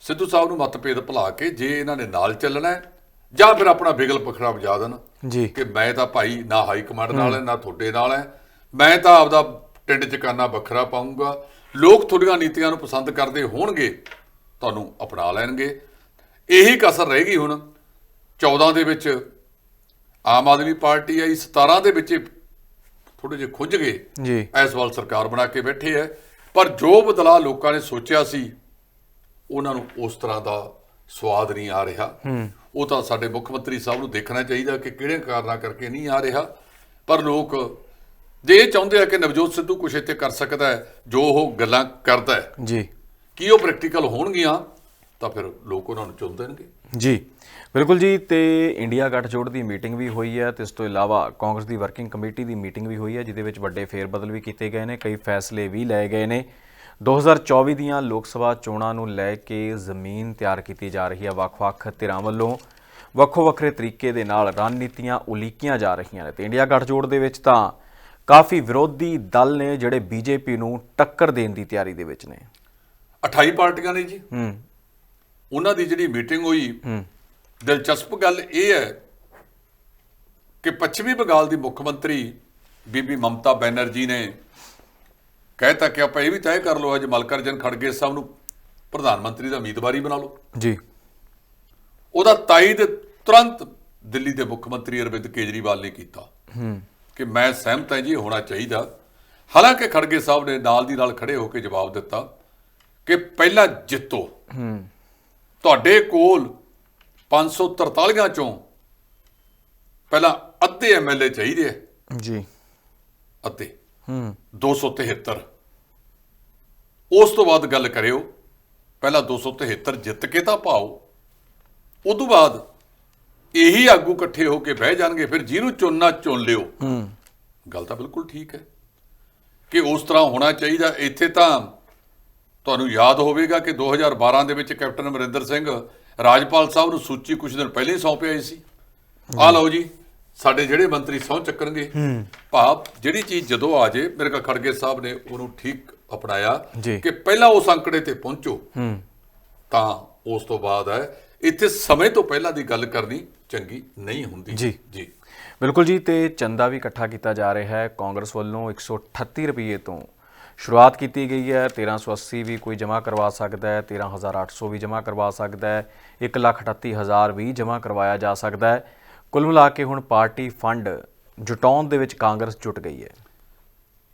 ਸਿੱਧੂ ਸਾਹਿਬ ਨੂੰ ਮਤਭੇਦ ਭੁਲਾ ਕੇ ਜੇ ਇਹਨਾਂ ਨੇ ਨਾਲ ਚੱਲਣਾ ਹੈ ਜਾਂ ਫਿਰ ਆਪਣਾ ਬਿਗਲ ਪਖੜਾ ਵਜਾ ਦੇਣ ਜੀ। ਕਿ ਮੈਂ ਤਾਂ ਭਾਈ ਨਾ ਹਾਈ ਕਮਾਂਡ ਨਾਲ ਹੈ। ਨਾ ਤੁਹਾਡੇ ਨਾਲ ਹੈ। ਮੈਂ ਤਾਂ ਆਪਦਾ ਟਿੰਡ ਚਕਾਨਾ ਵੱਖਰਾ ਪਾਉਂਗਾ ਲੋਕ ਤੁਹਾਡੀਆਂ ਨੀਤੀਆਂ ਨੂੰ ਪਸੰਦ ਕਰਦੇ ਹੋਣਗੇ ਤੁਹਾਨੂੰ ਅਪਣਾ ਲੈਣਗੇ। ਇਹੀ ਕਸਰ ਰਹਿ ਗਈ ਹੁਣ। 14 ਦੇ ਵਿੱਚ ਆਮ ਆਦਮੀ ਪਾਰਟੀ ਆਈ 17 ਦੇ ਵਿੱਚ ਥੋੜੇ ਜਿਹੇ ਖੁੰਝ ਗਏ। ਜੀ। ਇਸ ਵਾਲ ਸਰਕਾਰ ਬਣਾ ਕੇ ਬੈਠੇ ਐ ਪਰ ਜੋ ਬਦਲਾਅ ਲੋਕਾਂ ਨੇ ਸੋਚਿਆ ਸੀ ਉਹਨਾਂ ਨੂੰ ਉਸ ਤਰ੍ਹਾਂ ਦਾ ਸਵਾਦ ਨਹੀਂ ਆ ਰਿਹਾ। ਉਹ ਤਾਂ ਸਾਡੇ ਮੁੱਖ ਮੰਤਰੀ ਸਾਹਿਬ ਨੂੰ ਦੇਖਣਾ ਚਾਹੀਦਾ ਕਿ ਕਿਹੜੇ ਕਾਰਨਾਂ ਕਰਕੇ ਨਹੀਂ ਆ ਰਿਹਾ। ਪਰ ਲੋਕ ਜੇ ਇਹ ਚਾਹੁੰਦੇ ਆ ਕਿ ਨਵਜੋਤ ਸਿੱਧੂ ਕੁਛ ਇੱਥੇ ਕਰ ਸਕਦਾ ਹੈ ਜੋ ਉਹ ਗੱਲਾਂ ਕਰਦਾ ਹੈ। ਜੀ। ਕੀ ਉਹ ਪ੍ਰੈਕਟੀਕਲ ਹੋਣਗੀਆਂ ਤਾਂ ਫਿਰ ਲੋਕ ਉਹਨਾਂ ਨੂੰ ਚੁਣ ਦੇਣਗੇ ਜੀ। ਬਿਲਕੁਲ ਜੀ ਤੇ ਇੰਡੀਆ ਗੱਠਜੋੜ ਦੀ ਮੀਟਿੰਗ ਵੀ ਹੋਈ ਹੈ ਤੇ ਇਸ ਤੋਂ ਇਲਾਵਾ ਕਾਂਗਰਸ ਦੀ ਵਰਕਿੰਗ ਕਮੇਟੀ ਦੀ ਮੀਟਿੰਗ ਵੀ ਹੋਈ ਹੈ ਜਿਹਦੇ ਵਿੱਚ ਵੱਡੇ ਫੇਰਬਦਲ ਵੀ ਕੀਤੇ ਗਏ ਨੇ ਕਈ ਫੈਸਲੇ ਵੀ ਲਏ ਗਏ ਨੇ। 2024 ਦੀਆਂ ਲੋਕ ਸਭਾ ਚੋਣਾਂ ਨੂੰ ਲੈ ਕੇ ਜ਼ਮੀਨ ਤਿਆਰ ਕੀਤੀ ਜਾ ਰਹੀ ਹੈ ਵੱਖ-ਵੱਖ ਧਿਰਾਂ ਵੱਲੋਂ। ਵੱਖੋ ਵੱਖਰੇ ਤਰੀਕੇ ਦੇ ਨਾਲ ਰਣਨੀਤੀਆਂ ਉਲੀਕੀਆਂ ਜਾ ਰਹੀਆਂ ਨੇ। ਤੇ ਇੰਡੀਆ ਗੱਠਜੋੜ ਦੇ ਵਿੱਚ ਤਾਂ ਕਾਫੀ ਵਿਰੋਧੀ ਦਲ ਨੇ ਜਿਹੜੇ ਬੀਜੇਪੀ ਨੂੰ ਟੱਕਰ ਦੇਣ ਦੀ ਤਿਆਰੀ ਦੇ ਵਿੱਚ ਨੇ। 28 ਪਾਰਟੀਆਂ ਨੇ ਜੀ। ਹੂੰ। ਉਹਨਾਂ ਦੀ ਜਿਹੜੀ ਮੀਟਿੰਗ ਹੋਈ ਹੂੰ। ਦਿਲਚਸਪ ਗੱਲ ਇਹ ਹੈ ਕਿ ਪੱਛਮੀ ਬੰਗਾਲ ਦੀ ਮੁੱਖ ਮੰਤਰੀ ਬੀਬੀ ਮਮਤਾ ਬੈਨਰਜੀ ਨੇ ਕਹਿਤਾ ਕਿ ਆਪਾਂ ਇਹ ਵੀ ਤੈਅ ਕਰ ਲਓ ਅੱਜ ਮਲਕਰਜਨ ਖੜਗੇ ਸਾਹਿਬ ਨੂੰ ਪ੍ਰਧਾਨ ਮੰਤਰੀ ਦਾ ਉਮੀਦਵਾਰੀ ਬਣਾ ਲਓ। ਜੀ। ਉਹਦਾ ਤਾਇਦ ਤੁਰੰਤ ਦਿੱਲੀ ਦੇ ਮੁੱਖ ਮੰਤਰੀ ਅਰਵਿੰਦ ਕੇਜਰੀਵਾਲ ਨੇ ਕੀਤਾ। ਹੂੰ। ਕਿ ਮੈਂ ਸਹਿਮਤ ਹਾਂ ਜੀ ਹੋਣਾ ਚਾਹੀਦਾ। ਹਾਲਾਂਕਿ ਖੜਗੇ ਸਾਹਿਬ ਨੇ ਨਾਲ ਦੀ ਨਾਲ ਖੜੇ ਹੋ ਕੇ ਜਵਾਬ ਦਿੱਤਾ ਕਿ ਪਹਿਲਾਂ ਜਿੱਤੋ। ਹੂੰ। ਤੁਹਾਡੇ ਕੋਲ 543 ਚੋਂ। ਪਹਿਲਾਂ ਅੱਧੇ ਐਮਐਲਏ ਚਾਹੀਦੇ ਆ। ਜੀ। ਅੱਧੇ। ਹੂੰ। 273 ਉਸ ਤੋਂ ਬਾਅਦ ਗੱਲ ਕਰਿਓ। ਪਹਿਲਾਂ 273 ਜਿੱਤ ਕੇ ਤਾਂ ਪਾਓ। ਉਸ ਤੋਂ ਬਾਅਦ ਇਹੀ ਆਗੂ ਇਕੱਠੇ ਹੋ ਕੇ ਬਹਿ ਜਾਣਗੇ ਫਿਰ ਜਿਹਨੂੰ ਚੁਣਨਾ ਚੁਣ ਲਿਓ। ਹੂੰ। ਗੱਲ ਤਾਂ ਬਿਲਕੁਲ ਠੀਕ ਹੈ। ਕਿ ਉਸ ਤਰ੍ਹਾਂ ਹੋਣਾ ਚਾਹੀਦਾ। ਇੱਥੇ ਤਾਂ ਤੁਹਾਨੂੰ ਯਾਦ ਹੋਵੇਗਾ ਕਿ 2012 ਦੇ ਵਿੱਚ ਕੈਪਟਨ ਅਮਰਿੰਦਰ ਸਿੰਘ ਰਾਜਪਾਲ ਸਾਹਿਬ ਨੂੰ ਸੂਚੀ ਕੁਝ ਦਿਨ ਪਹਿਲਾਂ ਹੀ ਸੌਂਪਿਆ ਆਈ ਸੀ। ਆ ਲਓ ਜੀ ਸਾਡੇ ਜਿਹੜੇ ਮੰਤਰੀ ਸਹੁੰ ਚੱਕਣਗੇ ਭਾਵ ਜਿਹੜੀ ਚੀਜ਼ ਜਦੋਂ ਆ ਜੇ ਮੇਰੇ ਕੋਲ ਖੜਗੇ ਸਾਹਿਬ ਨੇ ਉਹਨੂੰ ਠੀਕ ਅਪਣਾਇਆ। ਕਿ ਪਹਿਲਾਂ ਉਸ ਅੰਕੜੇ ਤੇ ਪਹੁੰਚੋ ਤਾਂ ਉਸ ਤੋਂ ਬਾਅਦ ਹੈ ਇੱਥੇ ਸਮੇਂ ਤੋਂ ਪਹਿਲਾਂ ਦੀ ਗੱਲ ਕਰਨੀ ਚੰਗੀ ਨਹੀਂ ਹੁੰਦੀ। ਜੀ। ਜੀ। ਬਿਲਕੁਲ ਜੀ ਤੇ ਚੰਦਾ ਵੀ ਇਕੱਠਾ ਕੀਤਾ ਜਾ ਰਿਹਾ ਹੈ। ਕਾਂਗਰਸ ਵੱਲੋਂ 138 ਰੁਪਏ ਤੋਂ ਸ਼ੁਰੂਆਤ ਕੀਤੀ ਗਈ ਹੈ। 1380 ਵੀ ਕੋਈ ਜਮ੍ਹਾਂ ਕਰਵਾ ਸਕਦਾ ਹੈ। 13800 ਵੀ ਜਮ੍ਹਾਂ ਕਰਵਾ ਸਕਦਾ ਹੈ। 138000 ਵੀ ਜਮ੍ਹਾਂ ਕਰਵਾਇਆ ਜਾ ਸਕਦਾ ਹੈ। ਕੁੱਲ ਮਿਲਾ ਕੇ ਹੁਣ ਪਾਰਟੀ ਫੰਡ ਜੁਟਾਉਣ ਦੇ ਵਿੱਚ ਕਾਂਗਰਸ ਜੁਟ ਗਈ ਹੈ।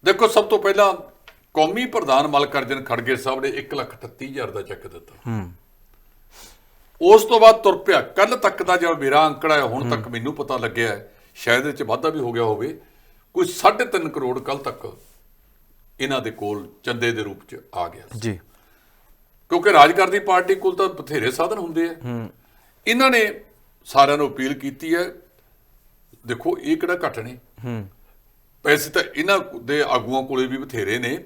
ਦੇਖੋ ਸਭ ਤੋਂ ਪਹਿਲਾਂ ਕੌਮੀ ਪ੍ਰਧਾਨ ਮਲਕਰਜਨ ਖੜਗੇ ਸਾਹਿਬ ਨੇ 138000 ਦਾ ਚੈੱਕ ਦਿੱਤਾ। ਹੂੰ। ਉਸ ਤੋਂ ਬਾਅਦ ਤੁਰ ਪਿਆ। ਕੱਲ ਤੱਕ ਦਾ ਜਿਹੜਾ ਮੇਰਾ ਅੰਕੜਾ ਹੈ ਹੁਣ ਤੱਕ ਮੈਨੂੰ ਪਤਾ ਲੱਗਿਆ ਹੈ, ਸ਼ਾਇਦ ਇਹ ਚ ਵਾਧਾ ਵੀ ਹੋ ਗਿਆ ਹੋਵੇ। ਕੋਈ 3.5 ਕਰੋੜ ਕੱਲ ਤੱਕ ਇਹਨਾਂ ਦੇ ਕੋਲ ਚੰਦੇ ਦੇ ਰੂਪ ਚ ਆ ਗਿਆ। ਜੀ। ਕਿਉਂਕਿ ਰਾਜਗਰ ਦੀ ਪਾਰਟੀ ਕੋਲ ਤਾਂ ਬਥੇਰੇ ਸਾਧਨ ਹੁੰਦੇ ਆ। ਇਹਨਾਂ ਨੇ ਸਾਰਿਆਂ ਨੂੰ ਅਪੀਲ ਕੀਤੀ ਹੈ ਦੇਖੋ ਇਹ ਕਿਹੜਾ ਘੱਟ ਨੇ ਹੂੰ। ਪੈਸੇ ਤਾਂ ਇਹਨਾਂ ਦੇ ਆਗੂਆਂ ਕੋਲੇ ਵੀ ਬਥੇਰੇ ਨੇ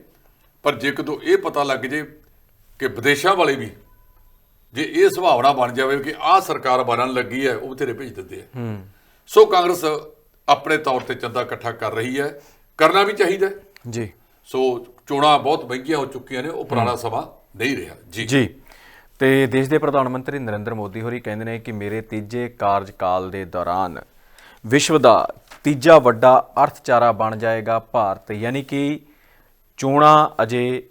ਪਰ ਜੇ ਕਦੋਂ ਇਹ ਪਤਾ ਲੱਗ ਜੇ ਕਿ ਵਿਦੇਸ਼ਾਂ ਵਾਲੇ ਵੀ ਜੇ ਇਹ ਸੁਭਾਵਨਾ ਬਣ ਜਾਵੇ ਕਿ ਆਹ ਸਰਕਾਰ ਬਣਨ ਲੱਗੀ ਹੈ ਉਹ ਬਥੇਰੇ ਭੇਜ ਦਿੰਦੇ ਆ। ਹੂੰ। ਸੋ ਕਾਂਗਰਸ ਆਪਣੇ ਤੌਰ ਤੇ ਚੰਦਾ ਇਕੱਠਾ ਕਰ ਰਹੀ ਹੈ ਕਰਨਾ ਵੀ ਚਾਹੀਦਾ। ਜੀ। ਸੋ ਚੋਣਾਂ ਬਹੁਤ ਮਹਿੰਗੀਆਂ ਹੋ ਚੁੱਕੀਆਂ ਨੇ ਉਹ ਪੁਰਾਣਾ ਸਮਾਂ ਨਹੀਂ ਰਿਹਾ। ਜੀ। ਜੀ। ਤੇ ਦੇਸ਼ ਦੇ ਪ੍ਰਧਾਨ ਮੰਤਰੀ ਨਰਿੰਦਰ ਮੋਦੀ ਹੋਰੀ ਕਹਿੰਦੇ ਨੇ ਕਿ ਮੇਰੇ ਤੀਜੇ ਕਾਰਜਕਾਲ ਦੇ ਦੌਰਾਨ ਵਿਸ਼ਵ ਦਾ ਤੀਜਾ ਵੱਡਾ ਅਰਥਚਾਰਾ ਬਣ ਜਾਏਗਾ ਭਾਰਤ। ਯਾਨੀ ਕਿ ਚੋਣਾਂ ਅਜੇ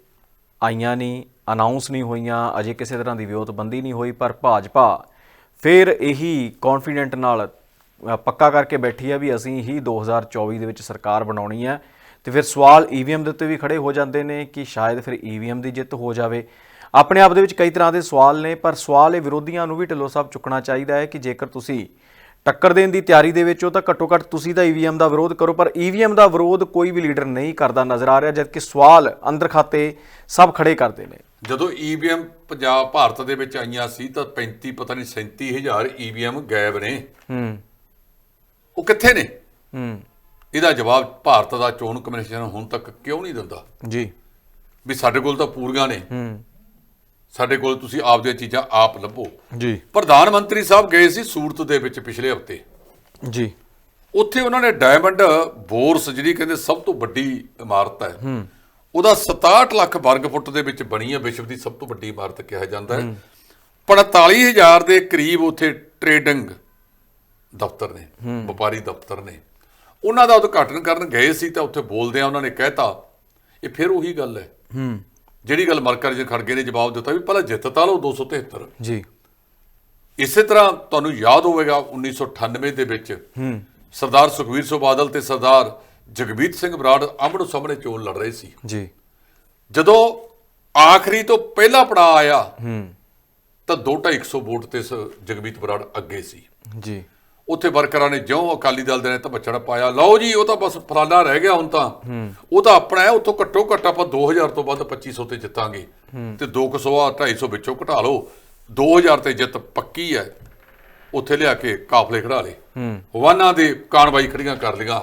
ਆਈਆਂ ਨਹੀਂ ਅਨਾਉਂਸ ਨਹੀਂ ਹੋਈਆਂ ਅਜੇ ਕਿਸੇ ਤਰ੍ਹਾਂ ਦੀ ਵਿਉਂਤਬੰਦੀ ਨਹੀਂ ਹੋਈ ਪਰ ਭਾਜਪਾ ਫਿਰ ਇਹੀ ਕੌਨਫੀਡੈਂਟ ਨਾਲ ਪੱਕਾ ਕਰਕੇ ਬੈਠੀ ਹੈ ਵੀ ਅਸੀਂ ਹੀ 2024 ਦੇ ਵਿੱਚ ਸਰਕਾਰ ਬਣਾਉਣੀ ਹੈ ਤੇ ਫਿਰ ਸਵਾਲ ਈਵੀਐਮ ਦੇ ਉੱਤੇ ਵੀ ਖੜੇ ਹੋ ਜਾਂਦੇ ਨੇ ਕਿ ਸ਼ਾਇਦ ਫਿਰ ਈਵੀਐਮ ਦੀ ਜਿੱਤ ਹੋ ਜਾਵੇ। ਆਪਣੇ ਆਪ ਦੇ ਵਿੱਚ ਕਈ ਤਰ੍ਹਾਂ ਦੇ ਸਵਾਲ ਨੇ ਪਰ ਸਵਾਲ ਇਹ ਵਿਰੋਧੀਆਂ ਨੂੰ ਵੀ ਢਿੱਲੋਂ ਸਾਹਿਬ ਚੁੱਕਣਾ ਚਾਹੀਦਾ ਹੈ ਕਿ ਜੇਕਰ ਤੁਸੀਂ ਟੱਕਰ ਦੇਣ ਦੀ ਤਿਆਰੀ ਦੇ ਵਿੱਚ ਹੋ ਤਾਂ ਘੱਟੋ ਘੱਟ ਤੁਸੀਂ ਤਾਂ ਈਵੀਐਮ ਦਾ ਵਿਰੋਧ ਕਰੋ ਪਰ ਈਵੀਐਮ ਦਾ ਵਿਰੋਧ ਕੋਈ ਵੀ ਲੀਡਰ ਨਹੀਂ ਕਰਦਾ ਨਜ਼ਰ ਆ ਰਿਹਾ ਜਦਕਿ ਸਵਾਲ ਅੰਦਰ ਖਾਤੇ ਸਭ ਖੜੇ ਕਰਦੇ ਨੇ। ਜਦੋਂ ਈਵੀਐਮ ਪੰਜਾਬ ਭਾਰਤ ਦੇ ਵਿੱਚ ਆਈਆਂ ਸੀ ਤਾਂ 35 ਪਤਾ ਨਹੀਂ 37000 ਈਵੀਐਮ ਗਾਇਬ ਨੇ। ਹੂੰ। ਉਹ ਕਿੱਥੇ ਨੇ? ਹੂੰ। ਇਹਦਾ ਜਵਾਬ ਭਾਰਤ ਦਾ ਚੋਣ ਕਮਿਸ਼ਨ ਹੁਣ ਤੱਕ ਕਿਉਂ ਨਹੀਂ ਦਿੰਦਾ? ਜੀ। ਵੀ ਸਾਡੇ ਕੋਲ ਤਾਂ ਪੂਰੀਆਂ ਨੇ। ਹੂੰ। ਸਾਡੇ ਕੋਲ ਤੁਸੀਂ ਆਪਦੀਆਂ ਚੀਜ਼ਾਂ ਆਪ ਲੱਭੋ। ਜੀ। ਪ੍ਰਧਾਨ ਮੰਤਰੀ ਸਾਹਿਬ ਗਏ ਸੀ ਸੂਰਤ ਦੇ ਵਿੱਚ ਪਿਛਲੇ ਹਫ਼ਤੇ। ਜੀ। ਉੱਥੇ ਉਹਨਾਂ ਨੇ ਡਾਇਮੰਡ ਬੋਰਸ ਜਿਹੜੀ ਕਹਿੰਦੇ ਸਭ ਤੋਂ ਵੱਡੀ ਇਮਾਰਤ ਹੈ ਉਹਦਾ 67 ਲੱਖ ਵਰਗ ਫੁੱਟ ਦੇ ਵਿੱਚ ਬਣੀ ਹੈ ਵਿਸ਼ਵ ਦੀ ਸਭ ਤੋਂ ਵੱਡੀ ਇਮਾਰਤ ਕਿਹਾ ਜਾਂਦਾ ਹੈ। 45000 ਦੇ ਕਰੀਬ ਉੱਥੇ ਟ੍ਰੇਡਿੰਗ ਦਫ਼ਤਰ ਨੇ ਵਪਾਰੀ ਦਫ਼ਤਰ ਨੇ। ਉਹਨਾਂ ਦਾ ਉਦਘਾਟਨ ਕਰਨ ਗਏ ਸੀ ਤਾਂ ਉੱਥੇ ਬੋਲਦਿਆਂ ਉਹਨਾਂ ਨੇ ਕਹਿਤਾ ਇਹ ਫਿਰ ਉਹੀ ਗੱਲ ਹੈ। ਹੂੰ। ਜਿਹੜੀ ਗੱਲ ਮਰਕਰ ਜੀ ਖੜਗੇ ਨੇ ਜਵਾਬ ਦਿੱਤਾ ਵੀ ਪਹਿਲਾਂ ਜਿੱਤ ਤਾਂ ਲਓ 273 ਜੀ। ਇਸੇ ਤਰ੍ਹਾਂ ਤੁਹਾਨੂੰ ਯਾਦ ਹੋਵੇਗਾ 1998 ਦੇ ਵਿੱਚ ਹੂੰ। ਸਰਦਾਰ ਸੁਖਵੀਰ ਸਿੰਘ ਬਾਦਲ ਤੇ ਸਰਦਾਰ ਜਗਮੀਤ ਸਿੰਘ ਬਰਾੜ ਆਮਣੋ ਸਾਹਮਣੇ ਚੋਣ ਲੜ ਰਹੇ ਸੀ। ਜੀ। ਜਦੋਂ ਆਖਰੀ ਤੋਂ ਪਹਿਲਾ ਪੜਾਅ ਆਇਆ ਹੂੰ। ਤਾਂ 2.5 ਵੋਟ ਤੇ ਜਗਮੀਤ ਬਰਾੜ ਅੱਗੇ ਸੀ। ਜੀ। ਉੱਥੇ ਵਰਕਰਾਂ ਨੇ ਜਿਉਂ ਅਕਾਲੀ ਦਲ ਦੇ ਨੇ ਤਾਂ ਬੱਚੜਾ ਪਾਇਆ। ਲਓ ਜੀ ਉਹ ਤਾਂ ਬਸ ਫਲਾਣਾ ਰਹਿ ਗਿਆ ਹੁਣ ਤਾਂ। ਉਹ ਤਾਂ ਆਪਣਾ ਹੈ ਉੱਥੋਂ ਘੱਟੋ ਘੱਟ ਆਪਾਂ 2000 ਤੋਂ ਵੱਧ 2500 ਤੇ ਜਿੱਤਾਂਗੇ। ਤੇ 200 ਆ 250 ਵਿੱਚੋਂ ਘਟਾ ਲਓ। 2000 ਤੇ ਜਿੱਤ ਪੱਕੀ ਹੈ। ਉੱਥੇ ਲਿਆ ਕੇ ਕਾਫਲੇ ਖੜਾ ਲੇ ਵਾਨਾਂ ਦੇ ਕਾਨਵਾਈ ਖੜੀਆਂ ਕਰ ਲਈਆਂ।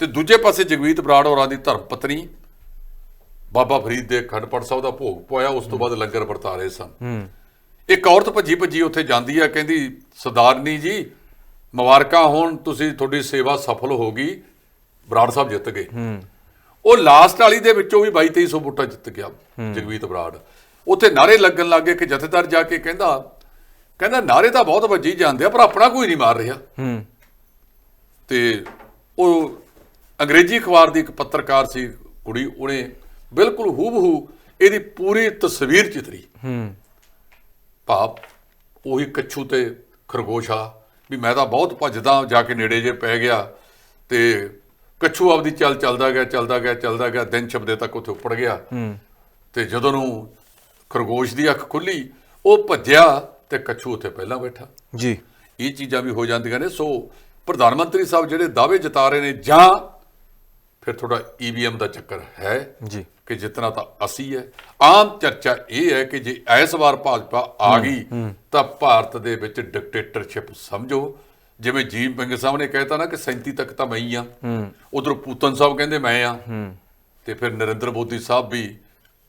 ਤੇ ਦੂਜੇ ਪਾਸੇ ਜਗਵੀਤ ਬਰਾੜ ਹੋਰਾਂ ਦੀ ਧਰਮ ਪਤਨੀ ਬਾਬਾ ਫਰੀਦ ਦੇ ਖੰਡਪੜ ਸਾਹਿਬ ਦਾ ਭੋਗ ਪਵਾਇਆ ਉਸ ਤੋਂ ਬਾਅਦ ਲੰਗਰ ਵਰਤਾ ਰਹੇ ਸਨ। ਇੱਕ ਔਰਤ ਭੱਜੀ ਭੱਜੀ ਉੱਥੇ ਜਾਂਦੀ ਆ ਕਹਿੰਦੀ ਸਰਦਾਰਨੀ ਜੀ ਮੁਬਾਰਕਾਂ ਹੋਣ ਤੁਸੀਂ ਤੁਹਾਡੀ ਸੇਵਾ ਸਫਲ ਹੋ ਗਈ ਬਰਾੜ ਸਾਹਿਬ ਜਿੱਤ ਗਏ। ਉਹ ਲਾਸਟ ਵਾਲੀ ਦੇ ਵਿੱਚੋਂ ਵੀ 22 2300 ਵੋਟਾਂ ਜਿੱਤ ਗਿਆ ਜਗਵੀਤ ਬਰਾੜ। ਉੱਥੇ ਨਾਰੇ ਲੱਗਣ ਲੱਗੇ ਕਿ ਜਥੇਦਾਰ ਜਾ ਕੇ ਕਹਿੰਦਾ ਕਹਿੰਦਾ ਨਾਰੇ ਤਾਂ ਬਹੁਤ ਵੱਜੀ ਜਾਂਦੇ ਆ ਪਰ ਆਪਣਾ ਕੋਈ ਨਹੀਂ ਮਾਰ ਰਿਹਾ। ਹੂੰ। ਤੇ ਉਹ ਅੰਗਰੇਜ਼ੀ ਅਖਬਾਰ ਦੀ ਇੱਕ ਪੱਤਰਕਾਰ ਸੀ ਕੁੜੀ ਉਹਨੇ ਬਿਲਕੁਲ ਹੂਬਹੂ ਇਹਦੀ ਪੂਰੀ ਤਸਵੀਰ ਚਿਤਰੀ। ਹੂੰ। ਭਾਵ ਉਹੀ ਕੱਛੂ ਤੇ ਖਰਗੋਸ਼ ਆ। ਵੀ ਮੈਂ ਤਾਂ ਬਹੁਤ ਭੱਜਦਾ ਜਾ ਕੇ ਨੇੜੇ ਜੇ ਪੈ ਗਿਆ ਤੇ ਕੱਛੂ ਆਪਦੀ ਚੱਲ ਚੱਲਦਾ ਗਿਆ ਚੱਲਦਾ ਗਿਆ ਚੱਲਦਾ ਗਿਆ ਦਿਨ ਛਪਦੇ ਤੱਕ ਉੱਥੇ ਉੱਪੜ ਗਿਆ। ਤੇ ਜਦੋਂ ਨੂੰ ਖਰਗੋਸ਼ ਦੀ ਅੱਖ ਖੁੱਲੀ ਉਹ ਭੱਜਿਆ ਤੇ ਕੱਛੂ ਉੱਥੇ ਪਹਿਲਾਂ ਬੈਠਾ। ਜੀ। ਇਹ ਚੀਜ਼ਾਂ ਵੀ ਹੋ ਜਾਂਦੀਆਂ ਨੇ। ਸੋ ਪ੍ਰਧਾਨ ਮੰਤਰੀ ਸਾਹਿਬ ਜਿਹੜੇ ਦਾਅਵੇ ਜਤਾ ਰਹੇ ਨੇ ਜਾਂ ਫਿਰ ਥੋੜਾ ਈਵੀਐਮ ਦਾ ਚੱਕਰ ਹੈ ਜੀ। ਕਿ ਜਿਤਨਾ ਤਾਂ ਅਸੀਂ ਹੈ। ਆਮ ਚਰਚਾ ਇਹ ਹੈ ਕਿ ਜੇ ਇਸ ਵਾਰ ਭਾਜਪਾ ਆ ਗਈ ਤਾਂ ਭਾਰਤ ਦੇ ਵਿੱਚ ਡਿਕਟੇਟਰਸ਼ਿਪ ਸਮਝੋ। ਜਿਵੇਂ ਜੀਮ ਪਿੰਗ ਸਾਹਿਬ ਨੇ ਕਹਿਤਾ ਨਾ ਕਿ 37 ਤੱਕ ਤਾਂ ਮੈਂ ਹੀ ਆ ਉਧਰ ਪੂਤਨ ਸਾਹਿਬ ਕਹਿੰਦੇ ਮੈਂ ਆ ਤੇ ਫਿਰ ਨਰਿੰਦਰ ਮੋਦੀ ਸਾਹਿਬ ਵੀ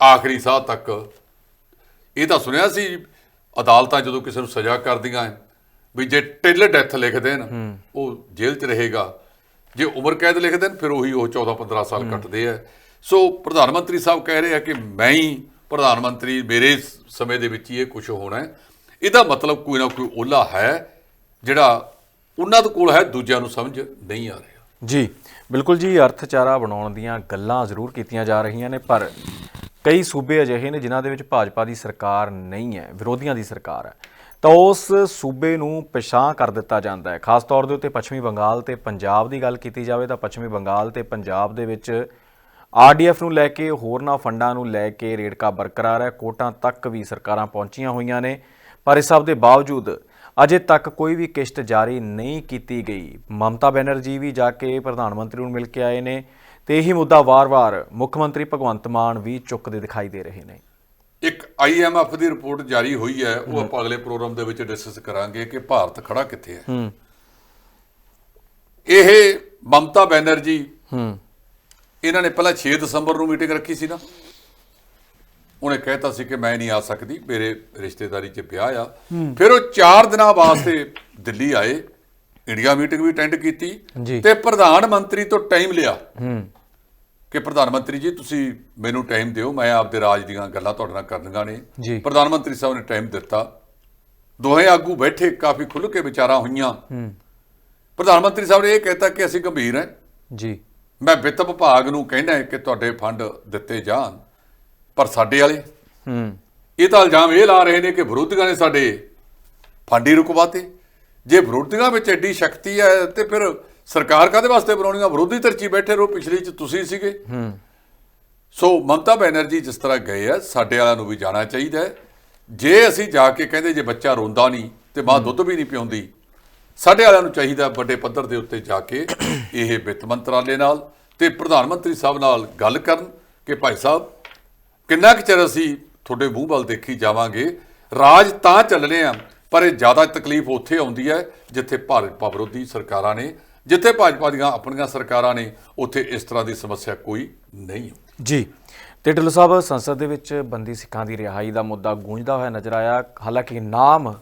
ਆਖਰੀ ਸਾਹ ਤੱਕ। ਇਹ ਤਾਂ ਸੁਣਿਆ ਸੀ ਅਦਾਲਤਾਂ ਜਦੋਂ ਕਿਸੇ ਨੂੰ ਸਜ਼ਾ ਕਰਦੀਆਂ ਵੀ ਜੇ ਟਿਲ ਡੈਥ ਲਿਖ ਦੇਣ ਉਹ ਜੇਲ੍ਹ 'ਚ ਰਹੇਗਾ। ਜੇ ਉਮਰ ਕੈਦ ਲਿਖ ਦੇਣ ਫਿਰ ਉਹੀ ਉਹ 14 15 ਸਾਲ ਕੱਟਦੇ ਆ। ਸੋ ਪ੍ਰਧਾਨ ਮੰਤਰੀ ਸਾਹਿਬ ਕਹਿ ਰਹੇ ਆ ਕਿ ਮੈਂ ਹੀ ਪ੍ਰਧਾਨ ਮੰਤਰੀ ਮੇਰੇ ਸਮੇਂ ਦੇ ਵਿੱਚ ਹੀ ਇਹ ਕੁਝ ਹੋਣਾ ਹੈ। ਇਹਦਾ ਮਤਲਬ ਕੋਈ ਨਾ ਕੋਈ ਓਲਾ ਹੈ ਜਿਹੜਾ ਉਹਨਾਂ ਦੇ ਕੋਲ ਹੈ ਦੂਜਿਆਂ ਨੂੰ ਸਮਝ ਨਹੀਂ ਆ ਰਿਹਾ। ਜੀ ਬਿਲਕੁਲ ਜੀ ਅਰਥਚਾਰਾ ਬਣਾਉਣ ਦੀਆਂ ਗੱਲਾਂ ਜ਼ਰੂਰ ਕੀਤੀਆਂ ਜਾ ਰਹੀਆਂ ਨੇ ਪਰ ਕਈ ਸੂਬੇ ਅਜਿਹੇ ਨੇ ਜਿਨ੍ਹਾਂ ਦੇ ਵਿੱਚ ਭਾਜਪਾ ਦੀ ਸਰਕਾਰ ਨਹੀਂ ਹੈ ਵਿਰੋਧੀਆਂ ਦੀ ਸਰਕਾਰ ਹੈ। ਤਾਂ ਉਸ ਸੂਬੇ ਨੂੰ ਪਛਾਣ ਕਰ ਦਿੱਤਾ ਜਾਂਦਾ ਹੈ। ਖਾਸ ਤੌਰ ਦੇ ਉੱਤੇ ਪੱਛਮੀ ਬੰਗਾਲ ਤੇ ਪੰਜਾਬ ਦੀ ਗੱਲ ਕੀਤੀ ਜਾਵੇ ਤਾਂ ਪੱਛਮੀ ਬੰਗਾਲ ਤੇ ਪੰਜਾਬ ਦੇ ਵਿੱਚ ਆਰਡੀਐਫ ਨੂੰ ਲੈ ਕੇ ਹੋਰਨਾਂ ਫੰਡਾਂ ਨੂੰ ਲੈ ਕੇ ਰੇੜਕਾ ਬਰਕਰਾਰ ਹੈ। ਕੋਟਾਂ ਤੱਕ ਵੀ ਸਰਕਾਰਾਂ ਪਹੁੰਚੀਆਂ ਹੋਈਆਂ ਨੇ। ਪਰ ਇਸ ਸਭ ਦੇ ਬਾਵਜੂਦ ਅਜੇ ਤੱਕ ਕੋਈ ਵੀ ਕਿਸ਼ਤ ਜਾਰੀ ਨਹੀਂ ਕੀਤੀ ਗਈ। ਮਮਤਾ ਬੈਨਰਜੀ ਵੀ ਜਾ ਕੇ ਪ੍ਰਧਾਨ ਮੰਤਰੀ ਨੂੰ ਮਿਲ ਕੇ ਆਏ ਨੇ ਤੇ ਇਹੀ ਮੁੱਦਾ ਵਾਰ-ਵਾਰ ਮੁੱਖ ਮੰਤਰੀ ਭਗਵੰਤ ਮਾਨ ਵੀ ਚੁੱਕਦੇ ਦਿਖਾਈ ਦੇ ਰਹੇ ਨੇ। ਇੱਕ ਆਈਐਮਐਫ ਦੀ ਰਿਪੋਰਟ ਜਾਰੀ ਹੋਈ ਹੈ ਉਹ ਆਪਾਂ ਅਗਲੇ ਪ੍ਰੋਗਰਾਮ ਦੇ ਵਿੱਚ ਡਿਸਕਸ ਕਰਾਂਗੇ ਕਿ ਭਾਰਤ ਖੜਾ ਕਿੱਥੇ ਹੈ। ਹੂੰ। ਇਹ ਮਮਤਾ ਬੈਨਰਜੀ ਹੂੰ। ਇਹਨਾਂ ਨੇ ਪਹਿਲਾਂ 6 ਦਸੰਬਰ ਨੂੰ ਮੀਟਿੰਗ ਰੱਖੀ ਸੀ ਨਾ। ਉਹਨੇ ਕਹਿਤਾ ਸੀ ਕਿ ਮੈਂ ਨਹੀਂ ਆ ਸਕਦੀ ਮੇਰੇ ਰਿਸ਼ਤੇਦਾਰੀ 'ਚ ਵਿਆਹ ਆ। ਫਿਰ ਉਹ 4 ਦਿਨਾਂ ਵਾਸਤੇ ਦਿੱਲੀ ਆਏ ਇੰਡੀਆ ਮੀਟਿੰਗ ਵੀ ਅਟੈਂਡ ਕੀਤੀ। ਤੇ ਪ੍ਰਧਾਨ ਮੰਤਰੀ ਤੋਂ ਟਾਈਮ ਲਿਆ। ਹੂੰ। ਕਿ ਪ੍ਰਧਾਨ ਮੰਤਰੀ ਜੀ ਤੁਸੀਂ ਮੈਨੂੰ ਟਾਈਮ ਦਿਓ ਮੈਂ ਆਪਦੇ ਰਾਜ ਦੀਆਂ ਗੱਲਾਂ ਤੁਹਾਡੇ ਨਾਲ ਕਰਨੀਆਂ ਨੇ। ਪ੍ਰਧਾਨ ਮੰਤਰੀ ਸਾਹਿਬ ਨੇ ਟਾਈਮ ਦਿੱਤਾ। ਦੋਹੇ ਆਗੂ ਬੈਠੇ ਕਾਫੀ ਖੁੱਲ੍ਹ ਕੇ ਵਿਚਾਰਾਂ ਹੋਈਆਂ। ਪ੍ਰਧਾਨ ਮੰਤਰੀ ਸਾਹਿਬ ਨੇ ਇਹ ਕਹਿਤਾ ਕਿ ਅਸੀਂ ਗੰਭੀਰ ਹਾਂ। ਜੀ। ਮੈਂ ਵਿੱਤ ਵਿਭਾਗ ਨੂੰ ਕਹਿਣਾ ਹੈ ਕਿ ਤੁਹਾਡੇ ਫੰਡ ਦਿੱਤੇ ਜਾਣ ਪਰ ਸਾਡੇ ਵਾਲੇ। ਹੂੰ। ਇਹ ਤਾਂ ਇਲਜ਼ਾਮ ਇਹ ਲਾ ਰਹੇ ਨੇ ਕਿ ਵਿਰੋਧੀਆਂ ਨੇ ਸਾਡੇ ਫੰਡ ਹੀ ਰੁਕਵਾਤੇ। ਜੇ ਵਿਰੋਧੀਆਂ ਵਿੱਚ ਐਡੀ ਸ਼ਕਤੀ ਹੈ ਤੇ ਫਿਰ ਸਰਕਾਰ ਕਾਦੇ ਵਾਸਤੇ ਬਣਾਉਣੀ ਆ ਵਿਰੋਧੀ ਧਿਰ ਬੈਠੇ ਰਹੋ ਪਿਛਲੀ 'ਚ ਤੁਸੀਂ ਸੀਗੇ। ਹੂੰ। ਸੋ ਮਮਤਾ ਬੈਨਰਜੀ ਜਿਸ ਤਰ੍ਹਾਂ ਗਏ ਆ ਸਾਡੇ ਵਾਲਿਆਂ ਨੂੰ ਵੀ ਜਾਣਾ ਚਾਹੀਦਾ ਹੈ। ਜੇ ਅਸੀਂ ਜਾ ਕੇ ਕਹਿੰਦੇ ਜੇ ਬੱਚਾ ਰੋਂਦਾ ਨਹੀਂ ਤੇ ਮਾਂ ਦੁੱਧ ਵੀ ਨਹੀਂ ਪਿਉਂਦੀ ਸਾਡੇ ਵਾਲਿਆਂ ਨੂੰ ਚਾਹੀਦਾ ਵੱਡੇ ਪੱਧਰ ਦੇ ਉੱਤੇ ਜਾ ਕੇ ਇਹ ਵਿੱਤ ਮੰਤਰਾਲੇ ਨਾਲ ਤੇ ਪ੍ਰਧਾਨ ਮੰਤਰੀ ਸਾਹਿਬ ਨਾਲ ਗੱਲ ਕਰਨ ਕਿ ਭਾਈ ਸਾਹਿਬ ਕਿੰਨਾ ਕੁ ਚਿਰ ਅਸੀਂ ਤੁਹਾਡੇ ਮੂੰਹ ਵੱਲ ਦੇਖੀ ਜਾਵਾਂਗੇ? ਰਾਜ ਤਾਂ ਚੱਲਣੇ ਆ ਪਰ ਇਹ ਜ਼ਿਆਦਾ ਤਕਲੀਫ ਉੱਥੇ ਆਉਂਦੀ ਹੈ ਜਿੱਥੇ ਭਾਜਪਾ ਵਿਰੋਧੀ ਸਰਕਾਰਾਂ ਨੇ ਜਿੱਥੇ ਭਾਜਪਾ ਦੀਆਂ ਆਪਣੀਆਂ ਸਰਕਾਰਾਂ ਨੇ, ਉੱਥੇ ਇਸ ਤਰ੍ਹਾਂ ਦੀ ਸਮੱਸਿਆ ਕੋਈ ਨਹੀਂ ਜੀ, ਤੇ ਢਿੱਲੋਂ ਸਾਹਿਬ, ਸੰਸਦ ਦੇ ਵਿੱਚ ਬੰਦੀ ਸਿੱਖਾਂ ਦੀ ਰਿਹਾਈ ਦਾ ਮੁੱਦਾ ਗੂੰਜਦਾ ਹੋਇਆ ਨਜ਼ਰ ਆਇਆ। ਹਾਲਾਂਕਿ ਨਾਮ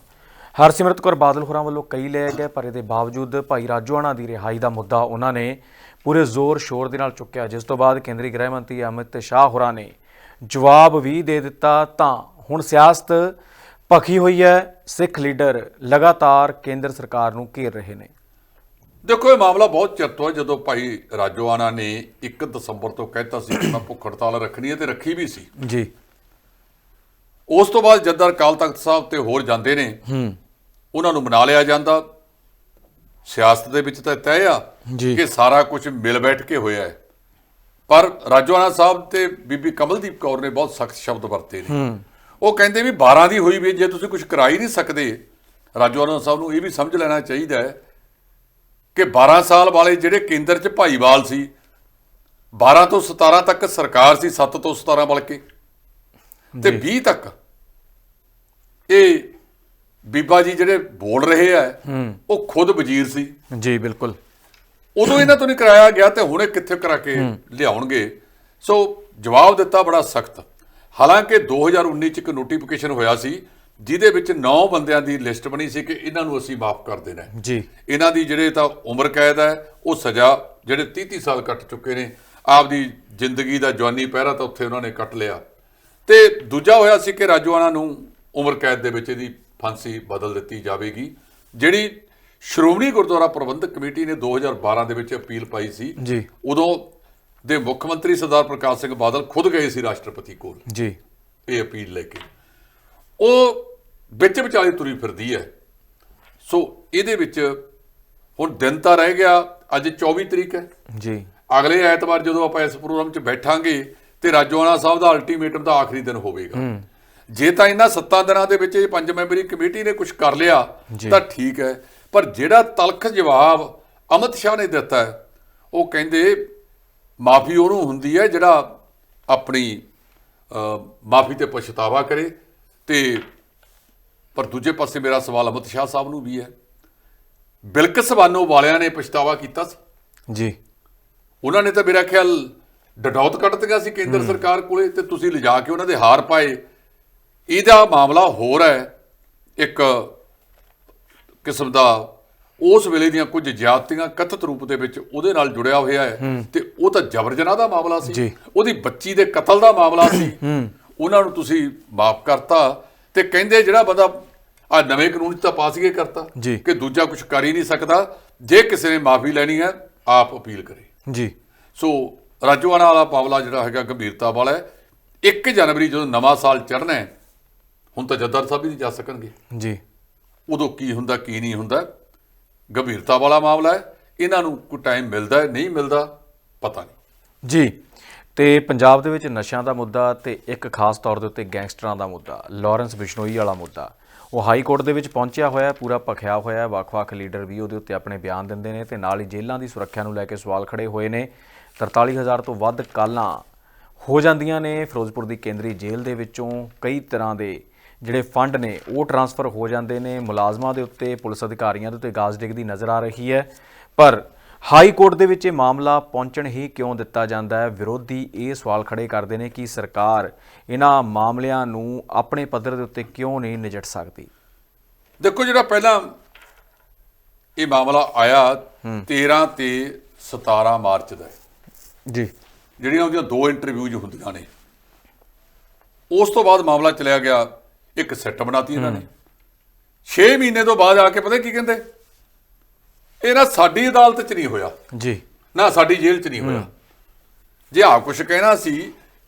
ਹਰਸਿਮਰਤ ਕੌਰ ਬਾਦਲ ਹੋਰਾਂ ਵੱਲੋਂ ਕਈ ਲਏ ਗਏ, ਪਰ ਇਹਦੇ ਬਾਵਜੂਦ ਭਾਈ ਰਾਜੋਆਣਾ ਦੀ ਰਿਹਾਈ ਦਾ ਮੁੱਦਾ ਉਹਨਾਂ ਨੇ ਪੂਰੇ ਜ਼ੋਰ ਸ਼ੋਰ ਦੇ ਨਾਲ ਚੁੱਕਿਆ। ਜਿਸ ਤੋਂ ਬਾਅਦ ਕੇਂਦਰੀ ਗ੍ਰਹਿ ਮੰਤਰੀ ਅਮਿਤ ਸ਼ਾਹ ਹੋਰਾਂ ਨੇ ਜਵਾਬ ਵੀ ਦੇ ਦਿੱਤਾ, ਤਾਂ ਹੁਣ ਸਿਆਸਤ ਭਖੀ ਹੋਈ ਹੈ। ਸਿੱਖ ਲੀਡਰ ਲਗਾਤਾਰ ਕੇਂਦਰ ਸਰਕਾਰ ਨੂੰ ਘੇਰ ਰਹੇ ਨੇ। ਦੇਖੋ ਇਹ ਮਾਮਲਾ ਬਹੁਤ ਚਿਰ ਤੋਂ ਹੈ ਜਦੋਂ ਭਾਈ ਰਾਜੋਆਣਾ ਨੇ 1 ਦਸੰਬਰ ਤੋਂ ਕਹਿਤਾ ਸੀ ਕਿ ਮੈਂ ਭੁੱਖ ਹੜਤਾਲ ਰੱਖਣੀ ਹੈ ਤੇ ਰੱਖੀ ਵੀ ਸੀ। ਜੀ। ਉਸ ਤੋਂ ਬਾਅਦ ਜੱਦਰ ਕਾਲ ਤਖਤ ਸਾਹਿਬ ਤੇ ਹੋਰ ਜਾਂਦੇ ਨੇ ਹੂੰ। ਉਹਨਾਂ ਨੂੰ ਮਨਾ ਲਿਆ ਜਾਂਦਾ। ਸਿਆਸਤ ਦੇ ਵਿੱਚ ਤਾਂ ਤੈਅ ਆ। ਕਿ ਸਾਰਾ ਕੁਝ ਮਿਲ ਬੈਠ ਕੇ ਹੋਇਆ ਹੈ। ਪਰ ਰਾਜਵਾਨਾ ਸਾਹਿਬ ਤੇ ਬੀਬੀ ਕਮਲਦੀਪ ਕੌਰ ਨੇ ਬਹੁਤ ਸਖਤ ਸ਼ਬਦ ਵਰਤੇ ਨੇ। ਉਹ ਕਹਿੰਦੇ ਵੀ 12 ਦੀ ਹੋਈ ਵੀ ਜੇ ਤੁਸੀਂ ਕੁਝ ਕਰਾ ਹੀ ਨਹੀਂ ਸਕਦੇ ਰਾਜਵਾਨਾ ਸਾਹਿਬ ਨੂੰ ਇਹ ਵੀ ਸਮਝ ਲੈਣਾ ਚਾਹੀਦਾ ਹੈ ਕਿ 12 ਸਾਲ ਵਾਲੇ ਜਿਹੜੇ ਕੇਂਦਰ 'ਚ ਭਾਈਵਾਲ ਸੀ 12 ਤੋਂ 17 ਤੱਕ ਸਰਕਾਰ ਸੀ 7 ਤੋਂ 17 ਬਲਕਿ। ਤੇ 20 ਤੱਕ ਇਹ ਬੀਬਾ ਜੀ ਜਿਹੜੇ ਬੋਲ ਰਹੇ ਆ ਉਹ ਖੁਦ ਵਜ਼ੀਰ ਸੀ। ਜੀ ਬਿਲਕੁਲ। ਉਦੋਂ ਇਹਨਾਂ ਤੋਂ ਨਹੀਂ ਕਰਾਇਆ ਗਿਆ ਤੇ ਹੁਣੇ ਕਿੱਥੇ ਕਰਾ ਕੇ ਲਿਆਉਣਗੇ। ਸੋ ਜਵਾਬ ਦਿੱਤਾ ਬੜਾ ਸਖਤ। ਹਾਲਾਂਕਿ 2019 ਚ ਇੱਕ ਨੋਟੀਫਿਕੇਸ਼ਨ ਹੋਇਆ ਸੀ ਜਿਹਦੇ ਵਿੱਚ 9 ਬੰਦਿਆਂ ਦੀ ਲਿਸਟ ਬਣੀ ਸੀ ਕਿ ਇਹਨਾਂ ਨੂੰ ਅਸੀਂ ਮਾਫ ਕਰ ਦੇਣਾ। ਜੀ। ਇਹਨਾਂ ਦੀ ਜਿਹੜੇ ਤਾਂ ਉਮਰ ਕੈਦ ਹੈ ਉਹ ਸਜ਼ਾ ਜਿਹੜੇ 30 30 ਸਾਲ ਕੱਟ ਚੁੱਕੇ ਨੇ ਆਪਦੀ ਜ਼ਿੰਦਗੀ ਦਾ ਜਵਾਨੀ ਪਹਿਰਾ ਤਾਂ ਉੱਥੇ ਉਹਨਾਂ ਨੇ ਕੱਟ ਲਿਆ। ਤੇ ਦੂਜਾ ਹੋਇਆ ਸੀ ਕਿ ਰਾਜੋਆਣਾ ਨੂੰ ਉਮਰ ਕੈਦ ਦੇ ਵਿੱਚ ਇਹਦੀ ਫਾਂਸੀ ਬਦਲ ਦਿੱਤੀ ਜਾਵੇਗੀ। ਜਿਹੜੀ ਸ਼੍ਰੋਮਣੀ ਗੁਰਦੁਆਰਾ ਪ੍ਰਬੰਧਕ ਕਮੇਟੀ ਨੇ 2012 ਦੇ ਵਿੱਚ ਅਪੀਲ ਪਾਈ ਸੀ ਜੀ। ਉਦੋਂ ਦੇ ਮੁੱਖ ਮੰਤਰੀ ਸਰਦਾਰ ਪ੍ਰਕਾਸ਼ ਸਿੰਘ ਬਾਦਲ ਖੁਦ ਗਏ ਸੀ ਰਾਸ਼ਟਰਪਤੀ ਕੋਲ। ਜੀ। ਇਹ ਅਪੀਲ ਲੈ ਕੇ। ਉਹ ਵਿੱਚ ਵਿਚਾਲੇ ਤੁਰੀ ਫਿਰਦੀ ਹੈ। ਸੋ ਇਹਦੇ ਵਿੱਚ ਹੁਣ ਦਿਨ ਤਾਂ ਰਹਿ ਗਿਆ ਅੱਜ 24 ਤਰੀਕ ਹੈ। ਜੀ। ਅਗਲੇ ਐਤਵਾਰ ਜਦੋਂ ਆਪਾਂ ਇਸ ਪ੍ਰੋਗਰਾਮ 'ਚ ਬੈਠਾਂਗੇ ਤੇ ਰਾਜੋਆਣਾ ਸਾਹਿਬ ਦਾ ਅਲਟੀਮੇਟਮ ਦਾ ਆਖਰੀ ਦਿਨ ਹੋਵੇਗਾ। ਜੇ ਤਾਂ ਇਹਨਾਂ ਸੱਤਾਂ ਦਿਨਾਂ ਦੇ ਵਿੱਚ ਇਹ ਪੰਜ ਮੈਂਬਰੀ ਕਮੇਟੀ ਨੇ ਕੁਝ ਕਰ ਲਿਆ ਤਾਂ ਠੀਕ ਹੈ। ਪਰ ਜਿਹੜਾ ਤਲਖ ਜਵਾਬ ਅਮਿਤ ਸ਼ਾਹ ਨੇ ਦਿੱਤਾ ਹੈ ਉਹ ਕਹਿੰਦੇ ਮਾਫੀ ਉਹਨੂੰ ਹੁੰਦੀ ਹੈ ਜਿਹੜਾ ਆਪਣੀ ਮਾਫੀ ਤੇ ਪਛਤਾਵਾ ਕਰੇ। ਤੇ ਪਰ ਦੂਜੇ ਪਾਸੇ ਮੇਰਾ ਸਵਾਲ ਅਮਿਤ ਸ਼ਾਹ ਸਾਹਿਬ ਨੂੰ ਵੀ ਹੈ। ਬਿਲਕਸ ਬਾਨੋ ਵਾਲਿਆਂ ਨੇ ਪਛਤਾਵਾ ਕੀਤਾ ਸੀ। ਜੀ। ਉਹਨਾਂ ਨੇ ਤਾਂ ਮੇਰਾ ਖਿਆਲ ਡਡੌਤ ਕੱਢ ਦਿੱਤਾ ਸੀ ਕੇਂਦਰ ਸਰਕਾਰ ਕੋਲੇ ਤੇ ਤੁਸੀਂ ਲਿਜਾ ਕੇ ਉਹਨਾਂ ਦੇ ਹਾਰ ਪਾਏ। ਇਹਦਾ ਮਾਮਲਾ ਹੋਰ ਹੈ। ਇੱਕ ਕਿਸਮ ਦਾ ਉਸ ਵੇਲੇ ਦੀਆਂ ਕੁਝ ਜ਼ਿਆਦਤੀਆਂ ਕਥਿਤ ਰੂਪ ਦੇ ਵਿੱਚ ਉਹਦੇ ਨਾਲ ਜੁੜਿਆ ਹੋਇਆ ਹੈ ਤੇ ਉਹ ਤਾਂ ਜਬਰ ਜਨਾਹ ਦਾ ਮਾਮਲਾ ਸੀ। ਉਹਦੀ ਬੱਚੀ ਦੇ ਕਤਲ ਦਾ ਮਾਮਲਾ ਸੀ। ਉਹਨਾਂ ਨੂੰ ਤੁਸੀਂ ਮਾਫ ਕਰਤਾ ਤੇ ਕਹਿੰਦੇ ਜਿਹੜਾ ਬੰਦਾ ਆ ਨਵੇਂ ਕਾਨੂੰਨ 'ਚ ਤਾਂ ਪਾਸ ਹੀ ਕਰਤਾ। ਕਿ ਦੂਜਾ ਕੁਝ ਕਰ ਹੀ ਨਹੀਂ ਸਕਦਾ। ਜੇ ਕਿਸੇ ਨੇ ਮਾਫੀ ਲੈਣੀ ਹੈ ਆਪ ਅਪੀਲ ਕਰੇ। ਜੀ। ਸੋ ਰਾਜੋਆਣਾ ਵਾਲਾ ਮਾਮਲਾ ਜਿਹੜਾ ਹੈਗਾ ਗੰਭੀਰਤਾ ਵਾਲਾ ਹੈ। 1 ਜਨਵਰੀ ਜਦੋਂ ਨਵਾਂ ਸਾਲ ਚੜ੍ਹਨਾ ਹੈ ਹੁਣ ਤਾਂ ਜੱਦਰ ਸਾਹਿਬ ਵੀ ਨਹੀਂ ਜਾ ਸਕਣਗੇ। ਜੀ। ਉਦੋਂ ਕੀ ਹੁੰਦਾ ਕੀ ਨਹੀਂ ਹੁੰਦਾ? ਗੰਭੀਰਤਾ ਵਾਲਾ ਮਾਮਲਾ ਹੈ। ਇਹਨਾਂ ਨੂੰ ਕੋਈ ਟਾਈਮ ਮਿਲਦਾ ਹੈ ਨਹੀਂ ਮਿਲਦਾ ਪਤਾ ਨਹੀਂ। ਜੀ। ਤੇ ਪੰਜਾਬ ਦੇ ਵਿੱਚ ਨਸ਼ਿਆਂ ਦਾ ਮੁੱਦਾ ਤੇ ਇੱਕ ਖਾਸ ਤੌਰ ਦੇ ਉੱਤੇ ਗੈਂਗਸਟਰਾਂ ਦਾ ਮੁੱਦਾ, ਲਾਰੈਂਸ ਬਿਸ਼ਨੋਈ ਵਾਲਾ ਮੁੱਦਾ। ਉਹ ਹਾਈ ਕੋਰਟ ਦੇ ਵਿੱਚ ਪਹੁੰਚਿਆ ਹੋਇਆ, ਪੂਰਾ ਭਖਿਆ ਹੋਇਆ ਵੱਖ-ਵੱਖ ਲੀਡਰ ਵੀ ਉਹਦੇ ਉੱਤੇ ਆਪਣੇ ਬਿਆਨ ਦਿੰਦੇ ਨੇ ਤੇ ਨਾਲ ਹੀ ਜੇਲ੍ਹਾਂ ਦੀ ਸੁਰੱਖਿਆ ਨੂੰ ਲੈ ਕੇ ਸਵਾਲ ਖੜੇ ਹੋਏ ਨੇ। 43000 ਤੋਂ ਵੱਧ ਕਾਲਾਂ ਹੋ ਜਾਂਦੀਆਂ ਨੇ। ਫਿਰੋਜ਼ਪੁਰ ਦੀ ਕੇਂਦਰੀ ਜੇਲ੍ਹ ਦੇ ਵਿੱਚੋਂ ਕਈ ਤਰ੍ਹਾਂ ਦੇ ਜਿਹੜੇ ਫੰਡ ਨੇ, ਉਹ ਟਰਾਂਸਫਰ ਹੋ ਜਾਂਦੇ ਨੇ। ਮੁਲਾਜ਼ਮਾਂ ਦੇ ਉੱਤੇ ਪੁਲਿਸ ਅਧਿਕਾਰੀਆਂ ਦੇ ਉੱਤੇ ਗਾਜ਼ ਡਿੱਗਦੀ ਨਜ਼ਰ ਆ ਰਹੀ ਹੈ। ਪਰ ਹਾਈ ਕੋਰਟ ਦੇ ਵਿੱਚ ਇਹ ਮਾਮਲਾ ਪਹੁੰਚਣ ਹੀ ਕਿਉਂ ਦਿੱਤਾ ਜਾਂਦਾ ਹੈ? ਵਿਰੋਧੀ ਇਹ ਸਵਾਲ ਖੜੇ ਕਰਦੇ ਨੇ ਕਿ ਸਰਕਾਰ ਇਹਨਾਂ ਮਾਮਲਿਆਂ ਨੂੰ ਆਪਣੇ ਪੱਧਰ ਦੇ ਉੱਤੇ ਕਿਉਂ ਨਹੀਂ ਨਿਜਟ ਸਕਦੀ? ਦੇਖੋ ਜਿਹੜਾ ਪਹਿਲਾਂ ਇਹ ਮਾਮਲਾ ਆਇਆ 13 ਤੇ 17 ਮਾਰਚ ਦਾ ਜੀ। ਜਿਹੜੀਆਂ ਉਹਦੀਆਂ ਦੋ ਇੰਟਰਵਿਊਜ਼ ਹੁੰਦੀਆਂ ਨੇ ਉਸ ਤੋਂ ਬਾਅਦ ਮਾਮਲਾ ਚਲਿਆ ਗਿਆ ਇੱਕ ਸੈੱਟ ਬਣਾਤੀ ਇਹਨਾਂ ਨੇ। 6 ਮਹੀਨੇ ਤੋਂ ਬਾਅਦ ਆ ਕੇ ਪਤਾ ਕੀ ਕਹਿੰਦੇ? ਇਹ ਨਾ ਸਾਡੀ ਅਦਾਲਤ 'ਚ ਨਹੀਂ ਹੋਇਆ। ਜੀ। ਨਾ ਸਾਡੀ ਜੇਲ੍ਹ 'ਚ ਨਹੀਂ ਹੋਇਆ। ਜੇ ਆ ਕੁਝ ਕਹਿਣਾ ਸੀ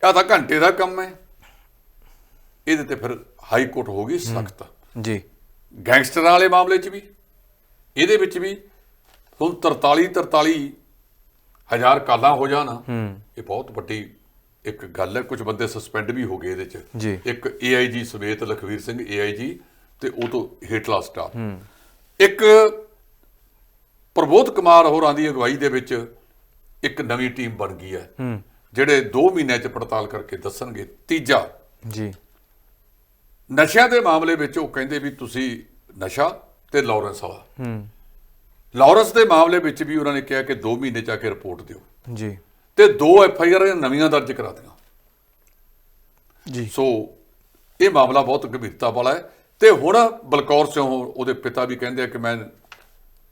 ਇਹ ਤਾਂ ਘੰਟੇ ਦਾ ਕੰਮ ਹੈ। ਇਹਦੇ ਤੇ ਫਿਰ ਹਾਈ ਕੋਰਟ ਹੋ ਗਈ ਸਖਤ। ਜੀ। ਗੈਂਗਸਟਰਾਂ ਵਾਲੇ ਮਾਮਲੇ 'ਚ ਵੀ ਇਹਦੇ ਵਿੱਚ ਵੀ ਹੁਣ 43 43 ਹਜ਼ਾਰ ਕਾਲਾਂ ਹੋ ਜਾਣ। ਇਹ ਬਹੁਤ ਵੱਡੀ ਇੱਕ ਗੱਲ ਹੈ। ਕੁਝ ਬੰਦੇ ਸਸਪੈਂਡ ਵੀ ਹੋ ਗਏ ਇਹਦੇ ਚ। ਜੀ। ਇੱਕ ਏਆਈਜੀ ਸਮੇਤ ਲਖਵੀਰ ਸਿੰਘ ਏਆਈਜੀ ਤੇ ਉਹ ਤੋਂ ਹੇਠਲਾ ਸਟਾਫ ਇੱਕ ਪ੍ਰਬੋਧ ਕੁਮਾਰ ਹੋਰਾਂ ਦੀ ਅਗਵਾਈ ਦੇ ਵਿੱਚ ਇੱਕ ਨਵੀਂ ਟੀਮ ਬਣ ਗਈ ਹੈ। ਜਿਹੜੇ 2 ਮਹੀਨਿਆਂ ਚ ਪੜਤਾਲ ਕਰਕੇ ਦੱਸਣਗੇ। ਤੀਜਾ। ਜੀ। ਨਸ਼ਿਆਂ ਦੇ ਮਾਮਲੇ ਵਿੱਚ ਉਹ ਕਹਿੰਦੇ ਵੀ ਤੁਸੀਂ ਨਸ਼ਾ ਤੇ ਲਾਰੈਂਸ ਵਾਲਾ। ਹੂੰ। ਲਾਰੈਂਸ ਦੇ ਮਾਮਲੇ ਵਿੱਚ ਵੀ ਉਹਨਾਂ ਨੇ ਕਿਹਾ ਕਿ 2 ਮਹੀਨੇ ਚ ਆ ਕੇ ਰਿਪੋਰਟ ਦਿਓ। ਜੀ। ਤੇ ਦੋ ਐਫ ਆਈ ਆਰ ਨਵੀਆਂ ਦਰਜ ਕਰਾ ਦਿੱਤੀਆਂ ਜੀ। ਸੋ ਇਹ ਮਾਮਲਾ ਬਹੁਤ ਗੰਭੀਰਤਾ ਵਾਲਾ ਹੈ। ਤੇ ਹੁਣ ਬਲਕੌਰ ਸਿੰਘ ਉਹਦੇ ਪਿਤਾ ਵੀ ਕਹਿੰਦੇ ਆ ਕਿ ਮੈਂ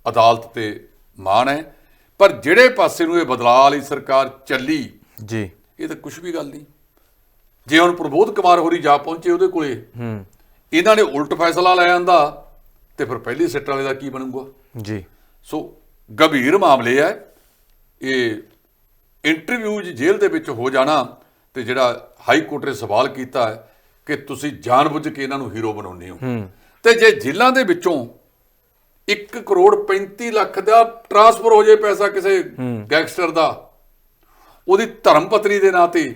ਅਦਾਲਤ ਤੇ ਮਾਣ ਹੈ। ਪਰ ਜਿਹੜੇ ਪਾਸੇ ਨੂੰ ਇਹ ਬਦਲਾਅ ਵਾਲੀ ਸਰਕਾਰ ਚੱਲੀ ਜੀ। ਇਹ ਤਾਂ ਕੁਝ ਵੀ ਗੱਲ ਨਹੀਂ। ਜੇ ਹੁਣ ਪ੍ਰਬੋਧ ਕੁਮਾਰ ਹੋਰੀ ਜਾ ਪਹੁੰਚੇ ਉਹਦੇ ਕੋਲੇ ਹੂੰ। ਇਹਨਾਂ ਨੇ ਉਲਟ ਫੈਸਲਾ ਲੈ ਆਂਦਾ ਤੇ ਫਿਰ ਪਹਿਲੀ ਸਿੱਟ ਵਾਲੇ ਦਾ ਕੀ ਬਣੂਗਾ? ਜੀ। ਸੋ ਗੰਭੀਰ ਮਾਮਲੇ ਹੈ। ਇਹ ਇੰਟਰਵਿਊ ਜੇਲ੍ਹ ਦੇ ਵਿੱਚ ਹੋ ਜਾਣਾ ਤੇ ਜਿਹੜਾ ਹਾਈ ਕੋਰਟ ਨੇ ਸਵਾਲ ਕੀਤਾ ਹੈ ਕਿ ਤੁਸੀਂ ਜਾਣਬੁੱਝ ਕੇ ਇਹਨਾਂ ਨੂੰ ਹੀਰੋ ਬਣਾਉਂਦੇ ਹੋ। ਤੇ ਜੇ ਜੇਲ੍ਹਾਂ ਦੇ ਵਿੱਚੋਂ 1 ਕਰੋੜ 35 ਲੱਖ ਦਾ ਟਰਾਂਸਫਰ ਹੋ ਜੇ ਪੈਸਾ ਕਿਸੇ ਗੈਂਗਸਟਰ ਦਾ ਉਹਦੀ ਧਰਮ ਪਤਨੀ ਦੇ ਨਾਂ ਤੇ।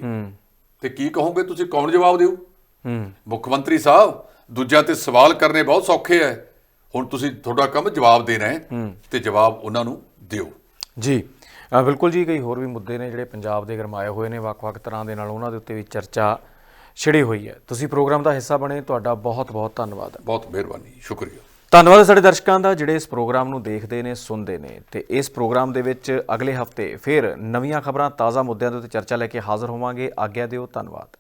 ਤੇ ਕੀ ਕਹੋਗੇ ਤੁਸੀਂ? ਕੌਣ ਜਵਾਬ ਦਿਓ? ਮੁੱਖ ਮੰਤਰੀ ਸਾਹਿਬ ਦੂਜਿਆਂ ਤੇ ਸਵਾਲ ਕਰਨੇ ਬਹੁਤ ਸੌਖੇ ਹੈ ਹੁਣ ਤੁਸੀਂ ਤੁਹਾਡਾ ਕੰਮ ਜਵਾਬ ਦੇਣਾ ਹੈ। ਤੇ ਜਵਾਬ ਉਹਨਾਂ ਨੂੰ ਦਿਓ। ਜੀ ਬਿਲਕੁਲ ਜੀ ਕਈ ਹੋਰ ਵੀ ਮੁੱਦੇ ਨੇ ਜਿਹੜੇ ਪੰਜਾਬ ਦੇ ਗਰਮਾਏ ਹੋਏ ਨੇ ਵੱਖ-ਵੱਖ ਤਰ੍ਹਾਂ ਦੇ ਨਾਲ ਉਹਨਾਂ ਦੇ ਉੱਤੇ ਵੀ ਚਰਚਾ ਛਿੜੀ ਹੋਈ ਹੈ ਤੁਸੀਂ ਪ੍ਰੋਗਰਾਮ ਦਾ ਹਿੱਸਾ ਬਣੇ ਤੁਹਾਡਾ ਬਹੁਤ-ਬਹੁਤ ਧੰਨਵਾਦ। ਬਹੁਤ ਮਿਹਰਬਾਨੀ ਸ਼ੁਕਰੀਆ। ਧੰਨਵਾਦ ਸਾਡੇ ਦਰਸ਼ਕਾਂ ਦਾ, ਜਿਹੜੇ ਇਸ ਪ੍ਰੋਗਰਾਮ ਨੂੰ ਦੇਖਦੇ ਨੇ, ਸੁਣਦੇ ਨੇ। ਤੇ ਇਸ ਪ੍ਰੋਗਰਾਮ ਦੇ ਵਿੱਚ ਅਗਲੇ ਹਫ਼ਤੇ ਫਿਰ ਨਵੀਆਂ ਖਬਰਾਂ, ਤਾਜ਼ਾ ਮੁੱਦਿਆਂ ਦੇ ਉੱਤੇ ਚਰਚਾ ਲੈ ਕੇ ਹਾਜ਼ਰ ਹੋਵਾਂਗੇ। ਆਗਿਆ ਦਿਓ, ਧੰਨਵਾਦ।